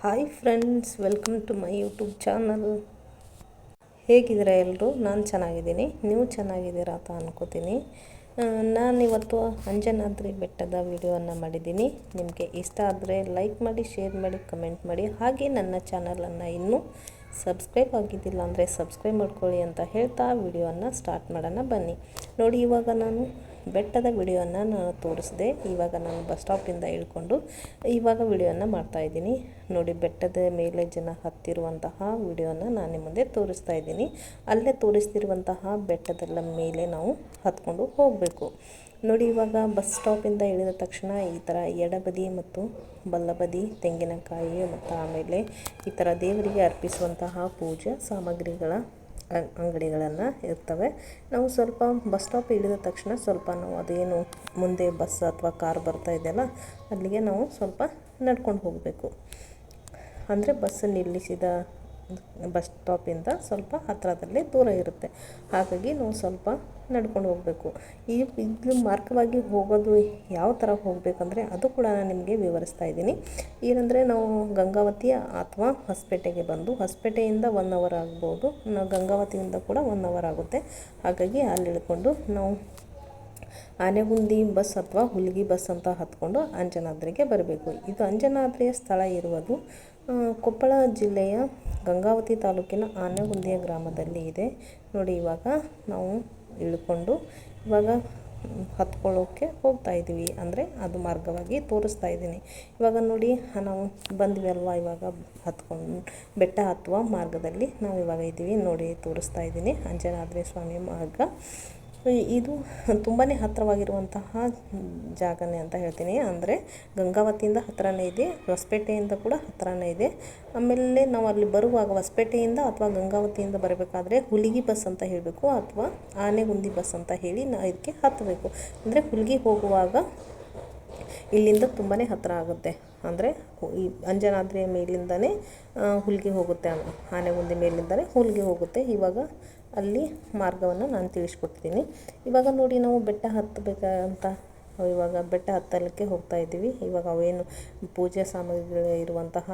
Hi friends, welcome to my YouTube channel. ಹೇಗಿದ್ದೀರಾ ಎಲ್ಲರೂ ನಾನು ಚೆನ್ನಾಗಿದ್ದೀನಿ. ನೀವು ಚೆನ್ನಾಗಿದ್ದೀರಾ ಅಂತ ಅನ್ಕೋತೀನಿ. ನಾನಿವತ್ತು ಅಂಜನಾದ್ರಿ ಬೆಟ್ಟದ ವಿಡಿಯೋವನ್ನು ಮಾಡಿದ್ದೀನಿ. ನಿಮಗೆ ಇಷ್ಟ ಆದರೆ ಲೈಕ್ ಮಾಡಿ, ಶೇರ್ ಮಾಡಿ, ಕಮೆಂಟ್ ಮಾಡಿ. ಹಾಗೆ ನನ್ನ ಚಾನಲನ್ನು ಇನ್ನೂ ಸಬ್ಸ್ಕ್ರೈಬ್ ಆಗಿದ್ದಿಲ್ಲ ಅಂದರೆ ಸಬ್ಸ್ಕ್ರೈಬ್ ಮಾಡ್ಕೊಳ್ಳಿ ಅಂತ ಹೇಳ್ತಾ ವಿಡಿಯೋವನ್ನು ಸ್ಟಾರ್ಟ್ ಮಾಡೋಣ ಬನ್ನಿ. ನೋಡಿ ಇವಾಗ ನಾನು ಬೆಟ್ಟದ ವಿಡಿಯೋನ ನಾನು ತೋರಿಸಿದೆ. ಇವಾಗ ನಾನು ಬಸ್ ಸ್ಟಾಪಿಂದ ಇಳ್ಕೊಂಡು ಇವಾಗ ವಿಡಿಯೋನ ಮಾಡ್ತಾಯಿದ್ದೀನಿ ನೋಡಿ, ಬೆಟ್ಟದ ಮೇಲೆ ಜನ ಹತ್ತಿರುವಂತಹ ವಿಡಿಯೋನ ನಾನು ನಿಮ್ಮ ಮುಂದೆ ತೋರಿಸ್ತಾ ಇದ್ದೀನಿ. ಅಲ್ಲೇ ತೋರಿಸ್ತಿರುವಂತಹ ಬೆಟ್ಟದಲ್ಲ ಮೇಲೆ ನಾವು ಹತ್ಕೊಂಡು ಹೋಗಬೇಕು. ನೋಡಿ, ಇವಾಗ ಬಸ್ ಸ್ಟಾಪಿಂದ ಇಳಿದ ತಕ್ಷಣ ಈ ಥರ ಎಡಬದಿ ಮತ್ತು ಬಲ್ಲಬದಿ ತೆಂಗಿನಕಾಯಿ ಮತ್ತು ಆಮೇಲೆ ಈ ಥರ ದೇವರಿಗೆ ಅರ್ಪಿಸುವಂತಹ ಪೂಜಾ ಸಾಮಗ್ರಿಗಳ ಅಂಗಡಿಗಳನ್ನು ಇರ್ತವೆ. ನಾವು ಸ್ವಲ್ಪ ಬಸ್ ಸ್ಟಾಪ್ ಇಳಿದ ತಕ್ಷಣ ಸ್ವಲ್ಪ ನಾವು ಅದೇನು ಮುಂದೆ ಬಸ್ ಅಥವಾ ಕಾರ್ ಬರ್ತಾ ಇದೆಯಲ್ಲ, ಅಲ್ಲಿಗೆ ನಾವು ಸ್ವಲ್ಪ ನಡ್ಕೊಂಡು ಹೋಗಬೇಕು. ಅಂದರೆ ಬಸ್ ನಿಲ್ಲಿಸಿದ ಬಸ್ ಸ್ಟಾಪಿಂದ ಸ್ವಲ್ಪ ಹತ್ತಿರದಲ್ಲಿ ದೂರ ಇರುತ್ತೆ. ಹಾಗಾಗಿ ನಾವು ಸ್ವಲ್ಪ ನಡ್ಕೊಂಡು ಹೋಗಬೇಕು. ಈ ಇದು ಮಾರ್ಗವಾಗಿ ಹೋಗೋದು ಯಾವ ಥರ ಹೋಗಬೇಕಂದ್ರೆ ಅದು ಕೂಡ ನಾನು ನಿಮಗೆ ವಿವರಿಸ್ತಾ ಇದ್ದೀನಿ. ಏನಂದರೆ ನಾವು ಗಂಗಾವತಿಯ ಅಥವಾ ಹೊಸಪೇಟೆಗೆ ಬಂದು ಹೊಸಪೇಟೆಯಿಂದ ಒನ್ ಅವರ್ ಆಗ್ಬೋದು. ನಾವು ಗಂಗಾವತಿಯಿಂದ ಕೂಡ ಒನ್ ಅವರ್ ಆಗುತ್ತೆ. ಹಾಗಾಗಿ ಅಲ್ಲಿ ಇಳ್ಕೊಂಡು ನಾವು ಆನೆಗುಂದಿ ಬಸ್ ಅಥವಾ ಹುಲ್ಗಿ ಬಸ್ ಅಂತ ಹತ್ಕೊಂಡು ಅಂಜನಾದ್ರಿಗೆ ಬರಬೇಕು. ಇದು ಅಂಜನಾದ್ರಿಯ ಸ್ಥಳ ಇರುವುದು ಕೊಪ್ಪಳ ಜಿಲ್ಲೆಯ ಗಂಗಾವತಿ ತಾಲೂಕಿನ ಆನೆಗುಂದಿಯ ಗ್ರಾಮದಲ್ಲಿ ಇದೆ. ನೋಡಿ ಇವಾಗ ನಾವು ಇಳ್ಕೊಂಡು ಇವಾಗ ಹತ್ಕೊಳ್ಳೋಕ್ಕೆ ಹೋಗ್ತಾ ಇದ್ದೀವಿ. ಅಂದರೆ ಅದು ಮಾರ್ಗವಾಗಿ ತೋರಿಸ್ತಾ ಇದ್ದೀನಿ. ಇವಾಗ ನೋಡಿ, ನಾವು ಬಂದ್ವಿ ಅಲ್ವಾ? ಇವಾಗ ಹತ್ಕೊಂಡು, ಬೆಟ್ಟ ಹತ್ತುವ ಮಾರ್ಗದಲ್ಲಿ ನಾವು ಇವಾಗ ಇದ್ದೀವಿ. ನೋಡಿ, ತೋರಿಸ್ತಾ ಇದ್ದೀನಿ. ಅಂಜನಾದ್ರಿ ಸ್ವಾಮಿ ಮಾರ್ಗ. ಇದು ತುಂಬಾ ಹತ್ತಿರವಾಗಿರುವಂತಹ ಜಾಗನೇ ಅಂತ ಹೇಳ್ತೀನಿ. ಅಂದರೆ ಗಂಗಾವತಿಯಿಂದ ಹತ್ತಿರನೇ ಇದೆ, ಹೊಸಪೇಟೆಯಿಂದ ಕೂಡ ಹತ್ತಿರನೇ ಇದೆ. ಆಮೇಲೆ ನಾವು ಅಲ್ಲಿ ಬರುವಾಗ ಹೊಸಪೇಟೆಯಿಂದ ಅಥವಾ ಗಂಗಾವತಿಯಿಂದ ಬರಬೇಕಾದ್ರೆ ಹುಲಿಗಿ ಬಸ್ ಅಂತ ಹೇಳಬೇಕು ಅಥವಾ ಆನೆಗುಂದಿ ಬಸ್ ಅಂತ ಹೇಳಿ ನಾ ಇದಕ್ಕೆ ಹತ್ತಬೇಕು. ಅಂದರೆ ಹುಲಿಗಿ ಹೋಗುವಾಗ ಇಲ್ಲಿಂದ ತುಂಬಾ ಹತ್ತಿರ ಆಗುತ್ತೆ. ಅಂದರೆ ಈ ಅಂಜನಾದ್ರಿಯ ಮೇಲಿಂದನೇ ಹುಲಿಗೆ ಹೋಗುತ್ತೆ, ಆನೆಗುಂದಿ ಮೇಲಿಂದನೇ ಹುಲಿಗೆ ಹೋಗುತ್ತೆ. ಇವಾಗ ಅಲ್ಲಿ ಮಾರ್ಗವನ್ನು ನಾನು ತಿಳಿಸ್ಕೊಡ್ತೀನಿ. ಇವಾಗ ನೋಡಿ ನಾವು ಬೆಟ್ಟ ಹತ್ತಬೇಕಂತ ಇವಾಗ ಬೆಟ್ಟ ಹತ್ತಲಿಕ್ಕೆ ಹೋಗ್ತಾ ಇದ್ದೀವಿ. ಇವಾಗ ಅವೇನು ಪೂಜೆ ಸಾಮಗ್ರಿಗಳು ಇರುವಂತಹ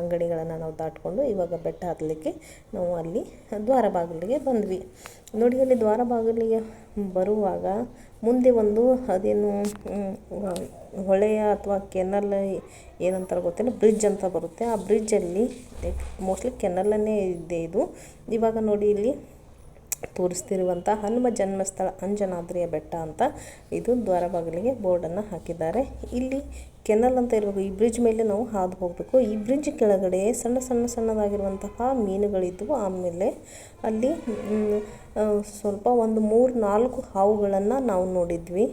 ಅಂಗಡಿಗಳನ್ನು ನಾವು ದಾಟ್ಕೊಂಡು ಇವಾಗ ಬೆಟ್ಟ ಹತ್ತಲಿಕ್ಕೆ ನಾವು ಅಲ್ಲಿ ದ್ವಾರ ಬಾಗಿಲಿಗೆ ಬಂದ್ವಿ. ನೋಡಿ ಅಲ್ಲಿ ದ್ವಾರ ಬಾಗಿಲಿಗೆ ಬರುವಾಗ ಮುಂದೆ ಒಂದು ಅದೇನು ಹೊಳೆಯ ಅಥವಾ ಕೆನಲ್ ಏನಂತಾರೆ ಗೊತ್ತಿಲ್ಲ, ಬ್ರಿಡ್ಜ್ ಅಂತ ಬರುತ್ತೆ. ಆ ಬ್ರಿಡ್ಜಲ್ಲಿ ಮೋಸ್ಟ್ಲಿ ಕೆನಲನ್ನೇ ಇದೆ ಇದು. ಇವಾಗ ನೋಡಿ ಇಲ್ಲಿ ತೋರಿಸ್ತಿರುವಂಥ ಹನುಮ ಜನ್ಮಸ್ಥಳ ಅಂಜನಾದ್ರಿಯ ಬೆಟ್ಟ ಅಂತ ಇದು ದ್ವಾರ ಬಾಗಿಲಿಗೆ ಬೋರ್ಡನ್ನು ಹಾಕಿದ್ದಾರೆ. ಇಲ್ಲಿ ಕೆನಲ್ ಅಂತ ಇರಬೇಕು, ಈ ಬ್ರಿಡ್ಜ್ ಮೇಲೆ ನಾವು ಹಾದು ಹೋಗಬೇಕು. ಈ ಬ್ರಿಡ್ಜ್ ಕೆಳಗಡೆ ಸಣ್ಣ ಸಣ್ಣ ಸಣ್ಣದಾಗಿರುವಂತಹ ಮೀನುಗಳಿದ್ದವು ಆಮೇಲೆ ಅಲ್ಲಿ ಸ್ವಲ್ಪ ಒಂದು ಮೂರು ನಾಲ್ಕು ಹಾವುಗಳನ್ನು ನಾವು ನೋಡಿದ್ವಿ.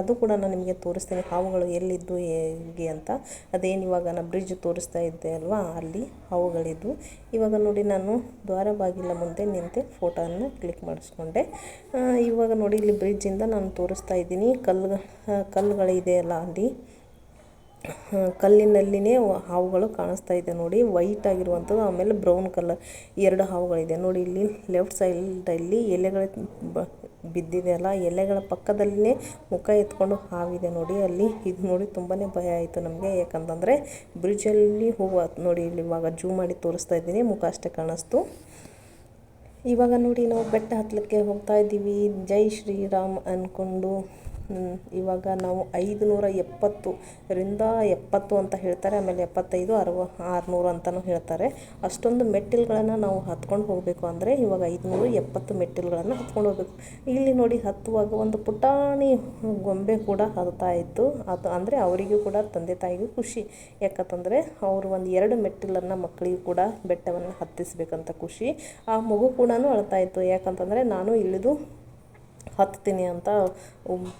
ಅದು ಕೂಡ ನಾನು ನಿಮಗೆ ತೋರಿಸ್ತೀನಿ. ಹಾವುಗಳು ಎಲ್ಲಿದ್ದು, ಹೇಗೆ ಅಂತ. ಅದೇನು ಇವಾಗ ನಾನು ಬ್ರಿಡ್ಜ್ ತೋರಿಸ್ತಾ ಇದ್ದೆ ಅಲ್ವಾ? ಅಲ್ಲಿ ಹಾವುಗಳಿದ್ದು. ಇವಾಗ ನೋಡಿ ನಾನು ದ್ವಾರ ಬಾಗಿಲ ಮುಂದೆ ನಿಂತೆ ಫೋಟೋನ ಕ್ಲಿಕ್ ಮಾಡಿಸ್ಕೊಂಡೆ. ಇವಾಗ ನೋಡಿ ಇಲ್ಲಿ ಬ್ರಿಡ್ಜಿಂದ ನಾನು ತೋರಿಸ್ತಾ ಇದ್ದೀನಿ. ಕಲ್ಲು ಕಲ್ಲುಗಳಿದೆಯಲ್ಲ ಅಲ್ಲಿ ಕಲ್ಲಿನಲ್ಲಿನೇ ಹಾವುಗಳು ಕಾಣಿಸ್ತಾ ಇದೆ ನೋಡಿ. ವೈಟ್ ಆಗಿರುವಂಥದ್ದು, ಆಮೇಲೆ ಬ್ರೌನ್ ಕಲರ್ ಎರಡು ಹಾವುಗಳಿದೆ. ನೋಡಿ ಇಲ್ಲಿ ಲೆಫ್ಟ್ ಸೈಡಲ್ಲಿ ಎಲೆಗಳು ಬಿದ್ದಿದೆ ಅಲ್ಲ ಎಲೆಗಳ ಪಕ್ಕದಲ್ಲೇ ಮುಖ ಎತ್ಕೊಂಡು ಹಾವಿದೆ ನೋಡಿ. ಅಲ್ಲಿ ಇದು ನೋಡಿ ತುಂಬಾ ಭಯ ಆಯಿತು ನಮಗೆ. ಯಾಕಂತಂದರೆ ಬ್ರಿಡ್ಜಲ್ಲಿ ಹೂವು, ನೋಡಿ ಇಲ್ಲಿ ಇವಾಗ ಜೂ ಮಾಡಿ ತೋರಿಸ್ತಾ ಇದ್ದೀನಿ, ಮುಖ ಅಷ್ಟೇ ಕಾಣಿಸ್ತು. ಇವಾಗ ನೋಡಿ ನಾವು ಬೆಟ್ಟ ಹತ್ತಲಿಕ್ಕೆ ಹೋಗ್ತಾ ಇದ್ದೀವಿ. ಜೈ ಶ್ರೀರಾಮ್ ಅಂದ್ಕೊಂಡು ಇವಾಗ ನಾವು ಐದು ನೂರ ಎಪ್ಪತ್ತರಿಂದ ಎಪ್ಪತ್ತು ಅಂತ ಹೇಳ್ತಾರೆ, ಆಮೇಲೆ ಎಪ್ಪತ್ತೈದು, ಅರವ, ಆರುನೂರು ಅಂತಲೂ ಹೇಳ್ತಾರೆ. ಅಷ್ಟೊಂದು ಮೆಟ್ಟಿಲುಗಳನ್ನು ನಾವು ಹತ್ಕೊಂಡು ಹೋಗಬೇಕು ಅಂದರೆ ಇವಾಗ ಐದುನೂರು ಎಪ್ಪತ್ತು ಮೆಟ್ಟಿಲುಗಳನ್ನು ಹತ್ಕೊಂಡು ಹೋಗಬೇಕು. ಇಲ್ಲಿ ನೋಡಿ ಹತ್ತುವಾಗ ಒಂದು ಪುಟಾಣಿ ಗೊಂಬೆ ಕೂಡ ಹತ್ತಾ ಇತ್ತು. ಅದು ಅಂದರೆ ಅವರಿಗೂ ಕೂಡ ತಂದೆ ತಾಯಿಗೂ ಖುಷಿ. ಯಾಕಂತಂದರೆ ಅವರು ಒಂದು ಎರಡು ಮೆಟ್ಟಿಲನ್ನು ಮಕ್ಕಳಿಗೂ ಕೂಡ ಬೆಟ್ಟವನ್ನು ಹತ್ತಿಸ್ಬೇಕಂತ ಖುಷಿ. ಆ ಮಗು ಕೂಡ ಅಳ್ತಾ ಇತ್ತು. ಯಾಕಂತಂದರೆ ನಾನು ಇಳಿದು ಹತ್ತೀನಿ ಅಂತ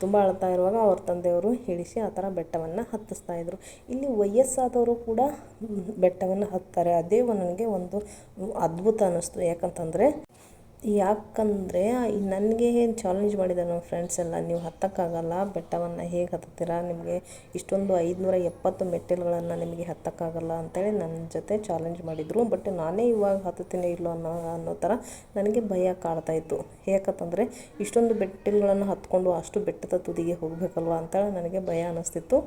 ತುಂಬ ಅಳ್ತಾ ಇರುವಾಗ ಅವ್ರ ತಂದೆಯವರು ಇಳಿಸಿ ಆ ಥರ ಬೆಟ್ಟವನ್ನು ಹತ್ತಿಸ್ತಾ ಇದ್ದರು ಇಲ್ಲಿ ವಯಸ್ಸಾದವರು ಕೂಡ ಬೆಟ್ಟವನ್ನು ಹತ್ತಾರೆ. ಅದೇ ನನಗೆ ಒಂದು ಅದ್ಭುತ ಅನ್ನಿಸ್ತು. ಯಾಕಂತಂದರೆ ಯಾಕಂದರೆ ನನಗೆ ಚಾಲೆಂಜ್ ಮಾಡಿದ್ದಾರೆ ನಮ್ಮ ಫ್ರೆಂಡ್ಸ್ ಎಲ್ಲ, ನೀವು ಹತ್ತಕ್ಕಾಗಲ್ಲ, ಬೆಟ್ಟವನ್ನು ಹೇಗೆ ಹತ್ತುತ್ತೀರಾ? ನಿಮಗೆ ಇಷ್ಟೊಂದು ಐದುನೂರ ಎಪ್ಪತ್ತು ಮೆಟ್ಟಿಲುಗಳನ್ನು ನಿಮಗೆ ಹತ್ತಕ್ಕಾಗಲ್ಲ ಅಂತೇಳಿ ನನ್ನ ಜೊತೆ ಚಾಲೆಂಜ್ ಮಾಡಿದರು. ಬಟ್ ನಾನೇ ಇವಾಗ ಹತ್ತುತ್ತೀನಿ ಇಲ್ಲೋ ಅನ್ನೋ ಅನ್ನೋ ಥರ ನನಗೆ ಭಯ ಕಾಡ್ತಾಯಿತ್ತು ಯಾಕಂತಂದರೆ, ಇಷ್ಟೊಂದು ಮೆಟ್ಟಿಲುಗಳನ್ನು ಹತ್ಕೊಂಡು ಅಷ್ಟು ಬೆಟ್ಟದ ತುದಿಗೆ ಹೋಗಬೇಕಲ್ವ ಅಂತೇಳಿ ನನಗೆ ಭಯ ಅನ್ನಿಸ್ತಿತ್ತು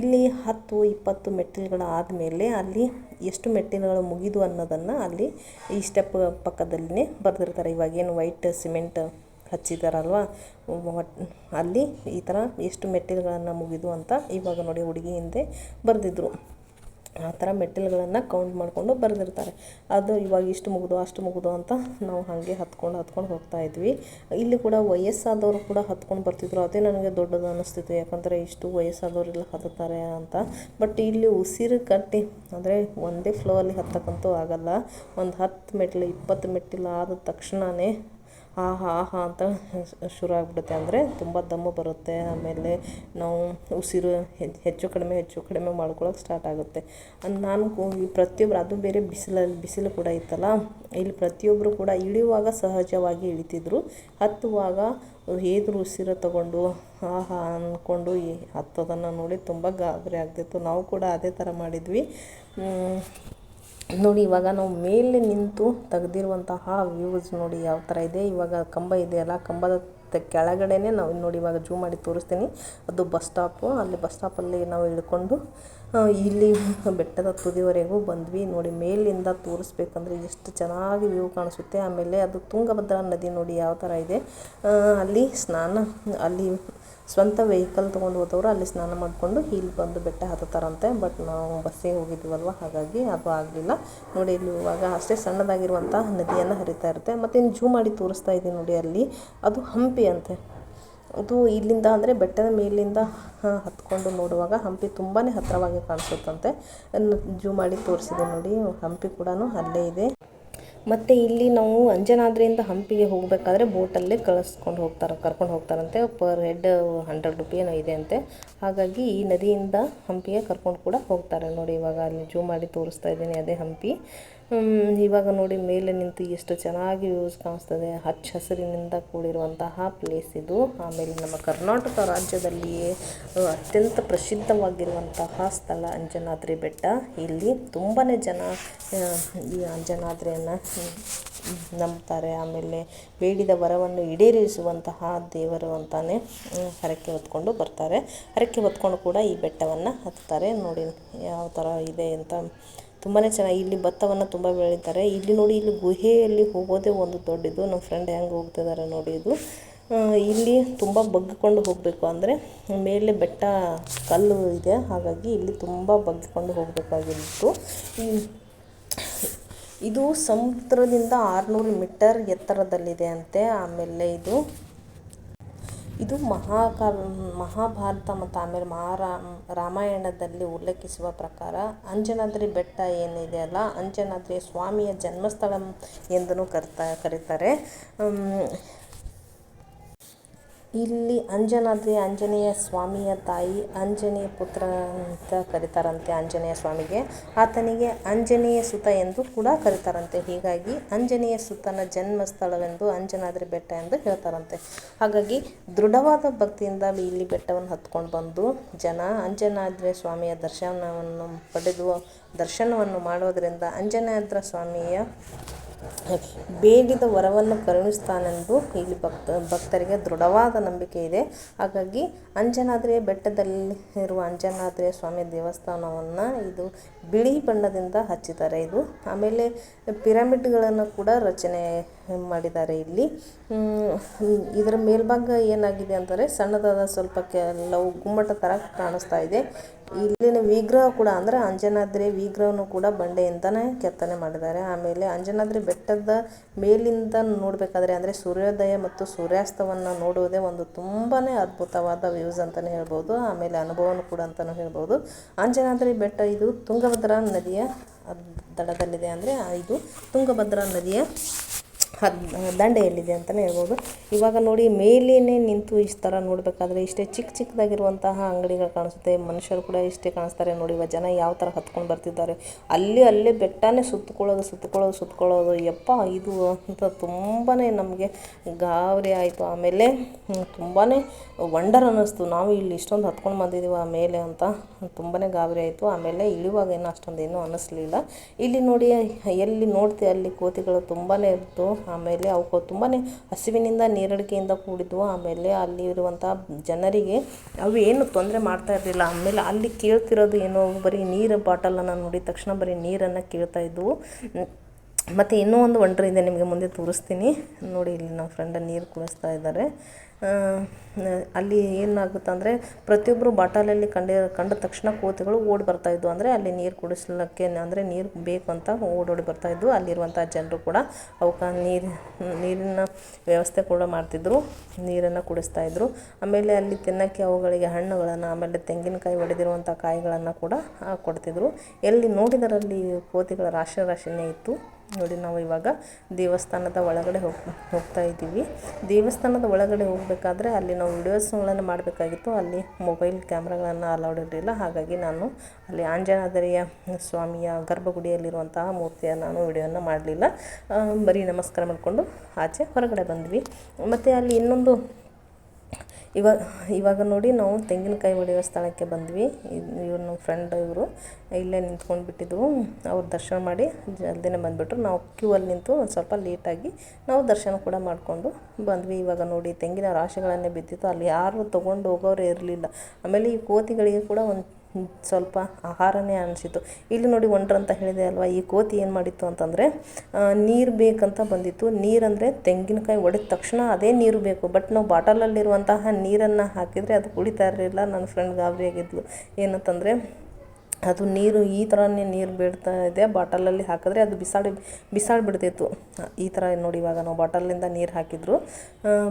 ಇಲ್ಲಿ ಹತ್ತು, ಇಪ್ಪತ್ತು ಮೆಟ್ಟಿಲುಗಳು ಆದಮೇಲೆ ಅಲ್ಲಿ ಎಷ್ಟು ಮೆಟ್ಟಿಲುಗಳು ಮುಗಿದು ಅನ್ನೋದನ್ನು ಅಲ್ಲಿ ಈ ಸ್ಟೆಪ್ ಪಕ್ಕದಲ್ಲಿನೇ ಬರೆದಿರ್ತಾರೆ. ಇವಾಗೇನು ವೈಟ್ ಸಿಮೆಂಟ್ ಹಚ್ಚಿದಾರಲ್ವ? ಅಲ್ಲಿ ಈ ಥರ ಎಷ್ಟು ಮೆಟ್ಟಿಲುಗಳನ್ನು ಮುಗಿದು ಅಂತ ಇವಾಗ ನೋಡಿ ಹುಡುಗಿ ಹಿಂದೆ ಬರೆದಿದ್ರು. ಆ ಥರ ಮೆಟ್ಟಿಲುಗಳನ್ನು ಕೌಂಟ್ ಮಾಡಿಕೊಂಡು ಬರೆದಿರ್ತಾರೆ. ಅದು ಇವಾಗ ಇಷ್ಟು ಮುಗಿದು, ಅಷ್ಟು ಮುಗಿದು ಅಂತ ನಾವು ಹಾಗೆ ಹತ್ಕೊಂಡು ಹತ್ಕೊಂಡು ಹೋಗ್ತಾ ಇದ್ವಿ. ಇಲ್ಲಿ ಕೂಡ ವಯಸ್ಸಾದವರು ಕೂಡ ಹತ್ಕೊಂಡು ಬರ್ತಿದ್ರು. ಅದೇ ನನಗೆ ದೊಡ್ಡದು ಅನ್ನಿಸ್ತಿತ್ತು ಯಾಕಂದರೆ ಇಷ್ಟು ವಯಸ್ಸಾದವರೆಲ್ಲ ಹತ್ತುತ್ತಾರೆ ಅಂತ. ಬಟ್ ಇಲ್ಲಿ ಉಸಿರು ಕಟ್ಟಿ, ಅಂದರೆ ಒಂದೇ ಫ್ಲೋರಲ್ಲಿ ಹತ್ತಕ್ಕಂತೂ ಆಗಲ್ಲ. ಒಂದು ಹತ್ತು ಮೆಟ್ಟಿಲು, ಇಪ್ಪತ್ತು ಮೆಟ್ಟಿಲು ಆದ ತಕ್ಷಣವೇ ಆಹಾ ಆಹಾ ಅಂತ ಶುರು ಆಗಿಬಿಡುತ್ತೆ ಅಂದರೆ ತುಂಬ ದಮ್ಮು ಬರುತ್ತೆ. ಆಮೇಲೆ ನಾವು ಉಸಿರು ಹೆಚ್ಚು ಕಡಿಮೆ ಹೆಚ್ಚು ಕಡಿಮೆ ಮಾಡ್ಕೊಳ್ಳೋಕೆ ಸ್ಟಾರ್ಟ್ ಆಗುತ್ತೆ. ನಾನು ಈ ಪ್ರತಿಯೊಬ್ಬರು ಅದು ಬೇರೆ ಬಿಸಿಲಲ್ಲಿ ಬಿಸಿಲು ಕೂಡ ಇತ್ತಲ್ಲ, ಇಲ್ಲಿ ಪ್ರತಿಯೊಬ್ಬರು ಕೂಡ ಇಳಿಯುವಾಗ ಸಹಜವಾಗಿ ಇಳಿತಿದ್ರು. ಹತ್ತುವಾಗ ಏದ್ರು ಉಸಿರು ತಗೊಂಡು ಆಹಾ ಅಂದ್ಕೊಂಡು ಹತ್ತೋದನ್ನು ನೋಡಿ ತುಂಬ ಗಾಬರಿ ಆಗ್ತಿತ್ತು. ನಾವು ಕೂಡ ಅದೇ ಥರ ಮಾಡಿದ್ವಿ. ನೋಡಿ, ಇವಾಗ ನಾವು ಮೇಲೆ ನಿಂತು ತೆಗೆದಿರುವಂತಹ ವ್ಯೂಸ್ ನೋಡಿ ಯಾವ ಥರ ಇದೆ. ಇವಾಗ ಕಂಬ ಇದೆಯಲ್ಲ ಕಂಬದ ಕೆಳಗಡೆನೇ ನಾವು ನೋಡಿ, ಇವಾಗ ಜೂಮ್ ಮಾಡಿ ತೋರಿಸ್ತೀನಿ. ಅದು ಬಸ್ ಸ್ಟಾಪು ಅಲ್ಲಿ ಬಸ್ ಸ್ಟಾಪಲ್ಲಿ ನಾವು ಇಳ್ಕೊಂಡು ಇಲ್ಲಿ ಬೆಟ್ಟದ ತುದಿವರೆಗೂ ಬಂದ್ವಿ. ನೋಡಿ, ಮೇಲಿಂದ ತೋರಿಸ್ಬೇಕಂದ್ರೆ ಎಷ್ಟು ಚೆನ್ನಾಗಿ ವ್ಯೂ ಕಾಣಿಸುತ್ತೆ. ಆಮೇಲೆ ಅದು ತುಂಗಭದ್ರಾ ನದಿ ನೋಡಿ ಯಾವ ಥರ ಇದೆ. ಅಲ್ಲಿ ಸ್ನಾನ, ಅಲ್ಲಿ ಸ್ವಂತ ವೆಹಿಕಲ್ ತೊಗೊಂಡು ಹೋದವರು ಅಲ್ಲಿ ಸ್ನಾನ ಮಾಡಿಕೊಂಡು ಇಲ್ಲಿ ಬಂದು ಬೆಟ್ಟ ಹತ್ತುತ್ತಾರಂತೆ. ಬಟ್ ನಾವು ಬಸ್ಸಿಗೆ ಹೋಗಿದ್ದೀವಲ್ವ ಹಾಗಾಗಿ ಅದು ಆಗಲಿಲ್ಲ. ನೋಡಿ, ಇಲ್ಲಿ ಇವಾಗ ಅಷ್ಟೇ ಸಣ್ಣದಾಗಿರುವಂಥ ನದಿಯನ್ನು ಹರಿತಾ ಇರುತ್ತೆ. ಮತ್ತು ಇನ್ನು ಜೂ ಮಾಡಿ ತೋರಿಸ್ತಾ ಇದ್ದೀನಿ ನೋಡಿ ಅಲ್ಲಿ. ಅದು ಹಂಪಿ ಅಂತೆ. ಅದು ಇಲ್ಲಿಂದ ಅಂದರೆ ಬೆಟ್ಟದ ಮೇಲಿಂದ ಹತ್ಕೊಂಡು ನೋಡುವಾಗ ಹಂಪಿ ತುಂಬಾ ಹತ್ತಿರವಾಗಿ ಕಾಣಿಸುತ್ತಂತೆ. ಜೂ ಮಾಡಿ ತೋರಿಸಿದೆ ನೋಡಿ. ಹಂಪಿ ಕೂಡ ಅಲ್ಲೇ ಇದೆ. ಮತ್ತು ಇಲ್ಲಿ ನಾವು ಅಂಜನಾದ್ರಿಯಿಂದ ಹಂಪಿಗೆ ಹೋಗಬೇಕಾದ್ರೆ ಬೋಟಲ್ಲೇ ಕಳಿಸ್ಕೊಂಡು ಹೋಗ್ತಾರೆ, ಕರ್ಕೊಂಡು ಹೋಗ್ತಾರಂತೆ. ಪರ್ ಹೆಡ್ ಹಂಡ್ರೆಡ್ ರುಪಿ ಏನೋ ಇದೆ ಅಂತೆ. ಹಾಗಾಗಿ ಈ ನದಿಯಿಂದ ಹಂಪಿಗೆ ಕರ್ಕೊಂಡು ಕೂಡ ಹೋಗ್ತಾರೆ. ನೋಡಿ ಇವಾಗ ಅಲ್ಲಿ ಜೂ ಮಾಡಿ ತೋರಿಸ್ತಾ ಇದ್ದೀನಿ, ಅದೇ ಹಂಪಿ. ಇವಾಗ ನೋಡಿ ಮೇಲೆ ನಿಂತು ಎಷ್ಟು ಚೆನ್ನಾಗಿ ವ್ಯೂಸ್ ಕಾಣಿಸ್ತದೆ. ಹಚ್ಚ ಹಸಿರಿನಿಂದ ಕೂಡಿರುವಂತಹ ಪ್ಲೇಸ್ ಇದು. ಆಮೇಲೆ ನಮ್ಮ ಕರ್ನಾಟಕ ರಾಜ್ಯದಲ್ಲಿಯೇ ಅತ್ಯಂತ ಪ್ರಸಿದ್ಧವಾಗಿರುವಂತಹ ಸ್ಥಳ ಅಂಜನಾದ್ರಿ ಬೆಟ್ಟ. ಇಲ್ಲಿ ತುಂಬಾ ಜನ ಈ ಅಂಜನಾದ್ರಿಯನ್ನು ನಂಬ್ತಾರೆ. ಆಮೇಲೆ ಬೇಡಿದ ವರವನ್ನು ಈಡೇರಿಸುವಂತಹ ದೇವರು ಅಂತಲೇ ಹರಕೆ ಹೊತ್ಕೊಂಡು ಬರ್ತಾರೆ. ಹರಕೆ ಹೊತ್ಕೊಂಡು ಕೂಡ ಈ ಬೆಟ್ಟವನ್ನು ಹತ್ತಾರೆ. ನೋಡಿ, ಯಾವ ಥರ ಇದೆ ಅಂತ ತುಂಬಾ ಚೆನ್ನಾಗಿ ಇಲ್ಲಿ ಭತ್ತವನ್ನು ತುಂಬ ಬೆಳೀತಾರೆ. ಇಲ್ಲಿ ನೋಡಿ, ಇಲ್ಲಿ ಗುಹೆಯಲ್ಲಿ ಹೋಗೋದೇ ಒಂದು ದೊಡ್ಡದು. ನಮ್ಮ ಫ್ರೆಂಡ್ ಹೆಂಗೆ ಹೋಗ್ತಿದ್ದಾರೆ ನೋಡಿ ಇದು. ಇಲ್ಲಿ ತುಂಬ ಬಗ್ಗಿಕೊಂಡು ಹೋಗಬೇಕು ಅಂದರೆ ಮೇಲೆ ಬೆಟ್ಟ, ಕಲ್ಲು ಇದೆ. ಹಾಗಾಗಿ ಇಲ್ಲಿ ತುಂಬ ಬಗ್ಗಿಕೊಂಡು ಹೋಗಬೇಕಾಗಿತ್ತು. ಇದು ಸಮುದ್ರದಿಂದ ಆರುನೂರು ಮೀಟರ್ ಎತ್ತರದಲ್ಲಿದೆ ಅಂತೆ. ಆಮೇಲೆ ಇದು ಇದು ಮಹಾಕಾವ್ಯ ಮಹಾಭಾರತ ಮತ್ತು ಆಮೇಲೆ ಮಹಾರಾ, ರಾಮಾಯಣದಲ್ಲಿ ಉಲ್ಲೇಖಿಸುವ ಪ್ರಕಾರ ಅಂಜನಾದ್ರಿ ಬೆಟ್ಟ ಏನಿದೆ ಅಲ್ಲ, ಅಂಜನಾದ್ರಿ ಸ್ವಾಮಿಯ ಜನ್ಮಸ್ಥಳ ಎಂದೂ ಕರ್ತಾ, ಕರೀತಾರೆ. ಇಲ್ಲಿ ಅಂಜನಾದ್ರಿ ಆಂಜನೇಯ ಸ್ವಾಮಿಯ ತಾಯಿ ಆಂಜನೇಯ ಪುತ್ರ ಅಂತ ಕರೀತಾರಂತೆ ಆಂಜನೇಯ ಸ್ವಾಮಿಗೆ. ಆತನಿಗೆ ಆಂಜನೇಯ ಸುತ ಎಂದು ಕೂಡ ಕರೀತಾರಂತೆ. ಹೀಗಾಗಿ ಆಂಜನೇಯ ಸುತನ ಜನ್ಮಸ್ಥಳವೆಂದು ಅಂಜನಾದ್ರಿ ಬೆಟ್ಟ ಎಂದು ಹೇಳ್ತಾರಂತೆ. ಹಾಗಾಗಿ ದೃಢವಾದ ಭಕ್ತಿಯಿಂದ ಇಲ್ಲಿ ಬೆಟ್ಟವನ್ನು ಹತ್ಕೊಂಡು ಬಂದು ಜನ ಅಂಜನಾದ್ರಿ ಸ್ವಾಮಿಯ ದರ್ಶನವನ್ನು ಪಡೆದು ದರ್ಶನವನ್ನು ಮಾಡೋದರಿಂದ ಅಂಜನಾದ್ರ ಸ್ವಾಮಿಯ ಬೇಡಿದ ವರವನ್ನು ಕರುಣಿಸ್ತಾನೆಂದು ಇಲ್ಲಿ ಭಕ್ತ, ಭಕ್ತರಿಗೆ ದೃಢವಾದ ನಂಬಿಕೆ ಇದೆ. ಹಾಗಾಗಿ ಅಂಜನಾದ್ರಿಯ ಬೆಟ್ಟದಲ್ಲಿ ಇರುವ ಅಂಜನಾದ್ರಿಯ ಸ್ವಾಮಿ ದೇವಸ್ಥಾನವನ್ನು ಇದು ಬಿಳಿ ಬಣ್ಣದಿಂದ ಹಚ್ಚಿದ್ದಾರೆ. ಇದು ಆಮೇಲೆ ಪಿರಮಿಡ್ಗಳನ್ನು ಕೂಡ ರಚನೆ ಮಾಡಿದ್ದಾರೆ ಇಲ್ಲಿ. ಇದರ ಮೇಲ್ಭಾಗ ಏನಾಗಿದೆ ಅಂದರೆ ಸಣ್ಣದಾದ ಸ್ವಲ್ಪ ಕೆಲವು ಗುಮ್ಮಟ ಥರ ಕಾಣಿಸ್ತಾ ಇದೆ. ಇಲ್ಲಿನ ವಿಗ್ರಹ ಕೂಡ ಅಂದರೆ ಅಂಜನಾದ್ರಿ ವಿಗ್ರಹನೂ ಕೂಡ ಬಂಡೆಯಿಂದನೇ ಕೆತ್ತನೆ ಮಾಡಿದ್ದಾರೆ. ಆಮೇಲೆ ಅಂಜನಾದ್ರಿ ಬೆಟ್ಟದ ಮೇಲಿಂದ ನೋಡಬೇಕಾದ್ರೆ ಅಂದರೆ ಸೂರ್ಯೋದಯ ಮತ್ತು ಸೂರ್ಯಾಸ್ತವನ್ನು ನೋಡುವುದೇ ಒಂದು ತುಂಬಾ ಅದ್ಭುತವಾದ ವ್ಯೂಸ್ ಅಂತಲೇ ಹೇಳ್ಬೋದು. ಆಮೇಲೆ ಅನುಭವನೂ ಕೂಡ ಅಂತಲೂ ಹೇಳ್ಬೋದು. ಅಂಜನಾದ್ರಿ ಬೆಟ್ಟ ಇದು ತುಂಗಭದ್ರಾ ನದಿಯ ದಡದಲ್ಲಿದೆ ಅಂದರೆ ಇದು ತುಂಗಭದ್ರಾ ನದಿಯ ಹದ್, ದಂಡೆ ಎಲ್ಲಿದೆ ಅಂತಲೇ ಹೇಳ್ಬೋದು. ಇವಾಗ ನೋಡಿ ಮೇಲೇ ನಿಂತು ಇಷ್ಟು ಥರ ನೋಡಬೇಕಾದ್ರೆ ಇಷ್ಟೇ ಚಿಕ್ಕ ಚಿಕ್ಕದಾಗಿರುವಂತಹ ಅಂಗಡಿಗಳು ಕಾಣಿಸುತ್ತೆ. ಮನುಷ್ಯರು ಕೂಡ ಇಷ್ಟೇ ಕಾಣಿಸ್ತಾರೆ ನೋಡಿ. ಇವಾಗ ಜನ ಯಾವ ಥರ ಹತ್ಕೊಂಡು ಬರ್ತಿದ್ದಾರೆ. ಅಲ್ಲಿ ಅಲ್ಲೇ ಬೆಟ್ಟನೇ ಸುತ್ತಕೊಳ್ಳೋದು ಸುತ್ತಕೊಳ್ಳೋದು ಸುತ್ತಕೊಳ್ಳೋದು. ಯಪ್ಪ, ಇದು ಅಂತ ತುಂಬಾ ನಮಗೆ ಗಾಬರಿ ಆಯಿತು. ಆಮೇಲೆ ತುಂಬಾ ವಂಡರ್ ಅನ್ನಿಸ್ತು. ನಾವು ಇಲ್ಲಿ ಇಷ್ಟೊಂದು ಹತ್ಕೊಂಡು ಬಂದಿದ್ದೀವಿ ಆ ಮೇಲೆ ಅಂತ ತುಂಬಾ ಗಾಬರಿ ಆಯಿತು. ಆಮೇಲೆ ಇಳಿವಾಗ ಏನೋ ಅಷ್ಟೊಂದು ಏನೂ ಅನ್ನಿಸ್ಲಿಲ್ಲ. ಇಲ್ಲಿ ನೋಡಿ, ಎಲ್ಲಿ ನೋಡ್ತೀವಿ ಅಲ್ಲಿ ಕೋತಿಗಳು ತುಂಬಾ ಇತ್ತು ಆಮೇಲೆ ಅವಕ್ಕೆ ತುಂಬಾ ಹಸಿವಿನಿಂದ ನೀರಡಿಕೆಯಿಂದ ಕೂಡಿದ್ವು. ಆಮೇಲೆ ಅಲ್ಲಿ ಇರುವಂಥ ಜನರಿಗೆ ಅವು ಏನು ತೊಂದರೆ ಮಾಡ್ತಾ ಇರಲಿಲ್ಲ. ಆಮೇಲೆ ಅಲ್ಲಿ ಕೇಳ್ತಿರೋದು ಏನೋ ಬರೀ ನೀರು ಬಾಟಲನ್ನು ನೋಡಿದ ತಕ್ಷಣ ಬರೀ ನೀರನ್ನು ಕೇಳ್ತಾ ಇದ್ವು. ಮತ್ತು ಇನ್ನೂ ಒಂದು ಒಂಟ್ರಿಂದ ನಿಮಗೆ ಮುಂದೆ ತೋರಿಸ್ತೀನಿ. ನೋಡಿ ಇಲ್ಲಿ ನಮ್ಮ ಫ್ರೆಂಡ್ ನೀರು ಕುಡಿಸ್ತಾ ಇದ್ದಾರೆ ಅಲ್ಲಿ ಏನಾಗುತ್ತೆ ಅಂದರೆ ಪ್ರತಿಯೊಬ್ಬರು ಬಾಟಲಲ್ಲಿ ಕಂಡ ಕಂಡ ತಕ್ಷಣ ಕೋತಿಗಳು ಓಡಿ ಬರ್ತಾಯಿದ್ವು ಅಂದರೆ ಅಲ್ಲಿ ನೀರು ಕುಡಿಸ್ಲಿಕ್ಕೆ ಅಂದರೆ ನೀರು ಬೇಕು ಅಂತ ಓಡೋಡಿ ಬರ್ತಾಯಿದ್ವು ಅಲ್ಲಿರುವಂಥ ಜನರು ಕೂಡ ಅವಕ್ಕೆ ನೀರು, ನೀರಿನ ವ್ಯವಸ್ಥೆ ಕೂಡ ಮಾಡ್ತಿದ್ರು. ನೀರನ್ನು ಕುಡಿಸ್ತಾಯಿದ್ರು ಆಮೇಲೆ ಅಲ್ಲಿ ತಿನ್ನೋಕ್ಕೆ ಅವುಗಳಿಗೆ ಹಣ್ಣುಗಳನ್ನು, ಆಮೇಲೆ ತೆಂಗಿನಕಾಯಿ ಒಡೆದಿರುವಂಥ ಕಾಯಿಗಳನ್ನು ಕೂಡ ಕೊಡ್ತಿದ್ರು. ಎಲ್ಲಿ ನೋಡಿದರಲ್ಲಿ ಕೋತಿಗಳ ರಾಶಿ ರಾಶಿಯೇ ಇತ್ತು. ನೋಡಿ ನಾವು ಇವಾಗ ದೇವಸ್ಥಾನದ ಒಳಗಡೆ ಹೋಗ್ ಹೋಗ್ತಾ ಇದ್ದೀವಿ. ದೇವಸ್ಥಾನದ ಒಳಗಡೆ ಹೋಗಬೇಕಾದ್ರೆ ಅಲ್ಲಿ ನಾವು ವಿಡಿಯೋಸ್ಗಳನ್ನು ಮಾಡಬೇಕಾಗಿತ್ತು. ಅಲ್ಲಿ ಮೊಬೈಲ್ ಕ್ಯಾಮ್ರಾಗಳನ್ನು ಅಲೌಡ್ ಇರಲಿಲ್ಲ. ಹಾಗಾಗಿ ನಾನು ಅಲ್ಲಿ ಆಂಜನಾದರಿಯ ಸ್ವಾಮಿಯ ಗರ್ಭಗುಡಿಯಲ್ಲಿರುವಂತಹ ಮೂರ್ತಿಯ ನಾನು ವಿಡಿಯೋನ ಮಾಡಲಿಲ್ಲ. ಬರೀ ನಮಸ್ಕಾರ ಮಾಡಿಕೊಂಡು ಆಚೆ ಹೊರಗಡೆ ಬಂದ್ವಿ. ಮತ್ತು ಅಲ್ಲಿ ಇನ್ನೊಂದು ಇವಾಗ ಇವಾಗ ನೋಡಿ ನಾವು ತೆಂಗಿನಕಾಯಿ ಹೊಡೆಯೋ ಸ್ಥಳಕ್ಕೆ ಬಂದ್ವಿ. ಇವ್ರು ನಮ್ಮ ಫ್ರೆಂಡ್ ಇವರು ಇಲ್ಲೇ ನಿಂತ್ಕೊಂಡು ಬಿಟ್ಟಿದ್ವು ಅವ್ರು ದರ್ಶನ ಮಾಡಿ ಜಲ್ದಿನೇ ಬಂದುಬಿಟ್ರು. ನಾವು ಕ್ಯೂ ಅಲ್ಲಿ ನಿಂತು ಒಂದು ಸ್ವಲ್ಪ ಲೇಟಾಗಿ ನಾವು ದರ್ಶನ ಕೂಡ ಮಾಡಿಕೊಂಡು ಬಂದ್ವಿ. ಇವಾಗ ನೋಡಿ ತೆಂಗಿನ ರಾಶಿಗಳನ್ನೇ ಬಿದ್ದಿತ್ತು. ಅಲ್ಲಿ ಯಾರು ತೊಗೊಂಡು ಹೋಗೋರು ಇರಲಿಲ್ಲ. ಆಮೇಲೆ ಈ ಕೋತಿಗಳಿಗೆ ಕೂಡ ಒಂದು ಸ್ವಲ್ಪ ಆಹಾರನೇ ಅನಿಸಿತು ಇಲ್ಲಿ ನೋಡಿ ಒಂಟ್ರ ಅಂತ ಹೇಳಿದೆ ಅಲ್ವಾ, ಈ ಕೋತಿ ಏನು ಮಾಡಿತ್ತು ಅಂತಂದರೆ ನೀರು ಬೇಕಂತ ಬಂದಿತ್ತು. ನೀರಂದರೆ ತೆಂಗಿನಕಾಯಿ ಒಡೆದ ತಕ್ಷಣ ಅದೇ ನೀರು ಬೇಕು. ಬಟ್ ನಾವು ಬಾಟಲಲ್ಲಿರುವಂತಹ ನೀರನ್ನು ಹಾಕಿದರೆ ಅದು ಕುಡಿತಾ ಇರಲಿಲ್ಲ ನನ್ನ ಫ್ರೆಂಡ್ ಗಾಬರಿ ಆಗಿದ್ಲು. ಏನಂತಂದರೆ ಅದು ನೀರು, ಈ ಥರನೇ ನೀರು ಬೀಳ್ತಾ ಇದೆ. ಬಾಟಲಲ್ಲಿ ಹಾಕಿದ್ರೆ ಅದು ಬಿಸಾಡಿ, ಬಿಸಾಡಿಬಿಡ್ತಿತ್ತು. ಈ ಥರ ನೋಡಿ ಇವಾಗ ನಾವು ಬಾಟಲಿಂದ ನೀರು ಹಾಕಿದ್ರು.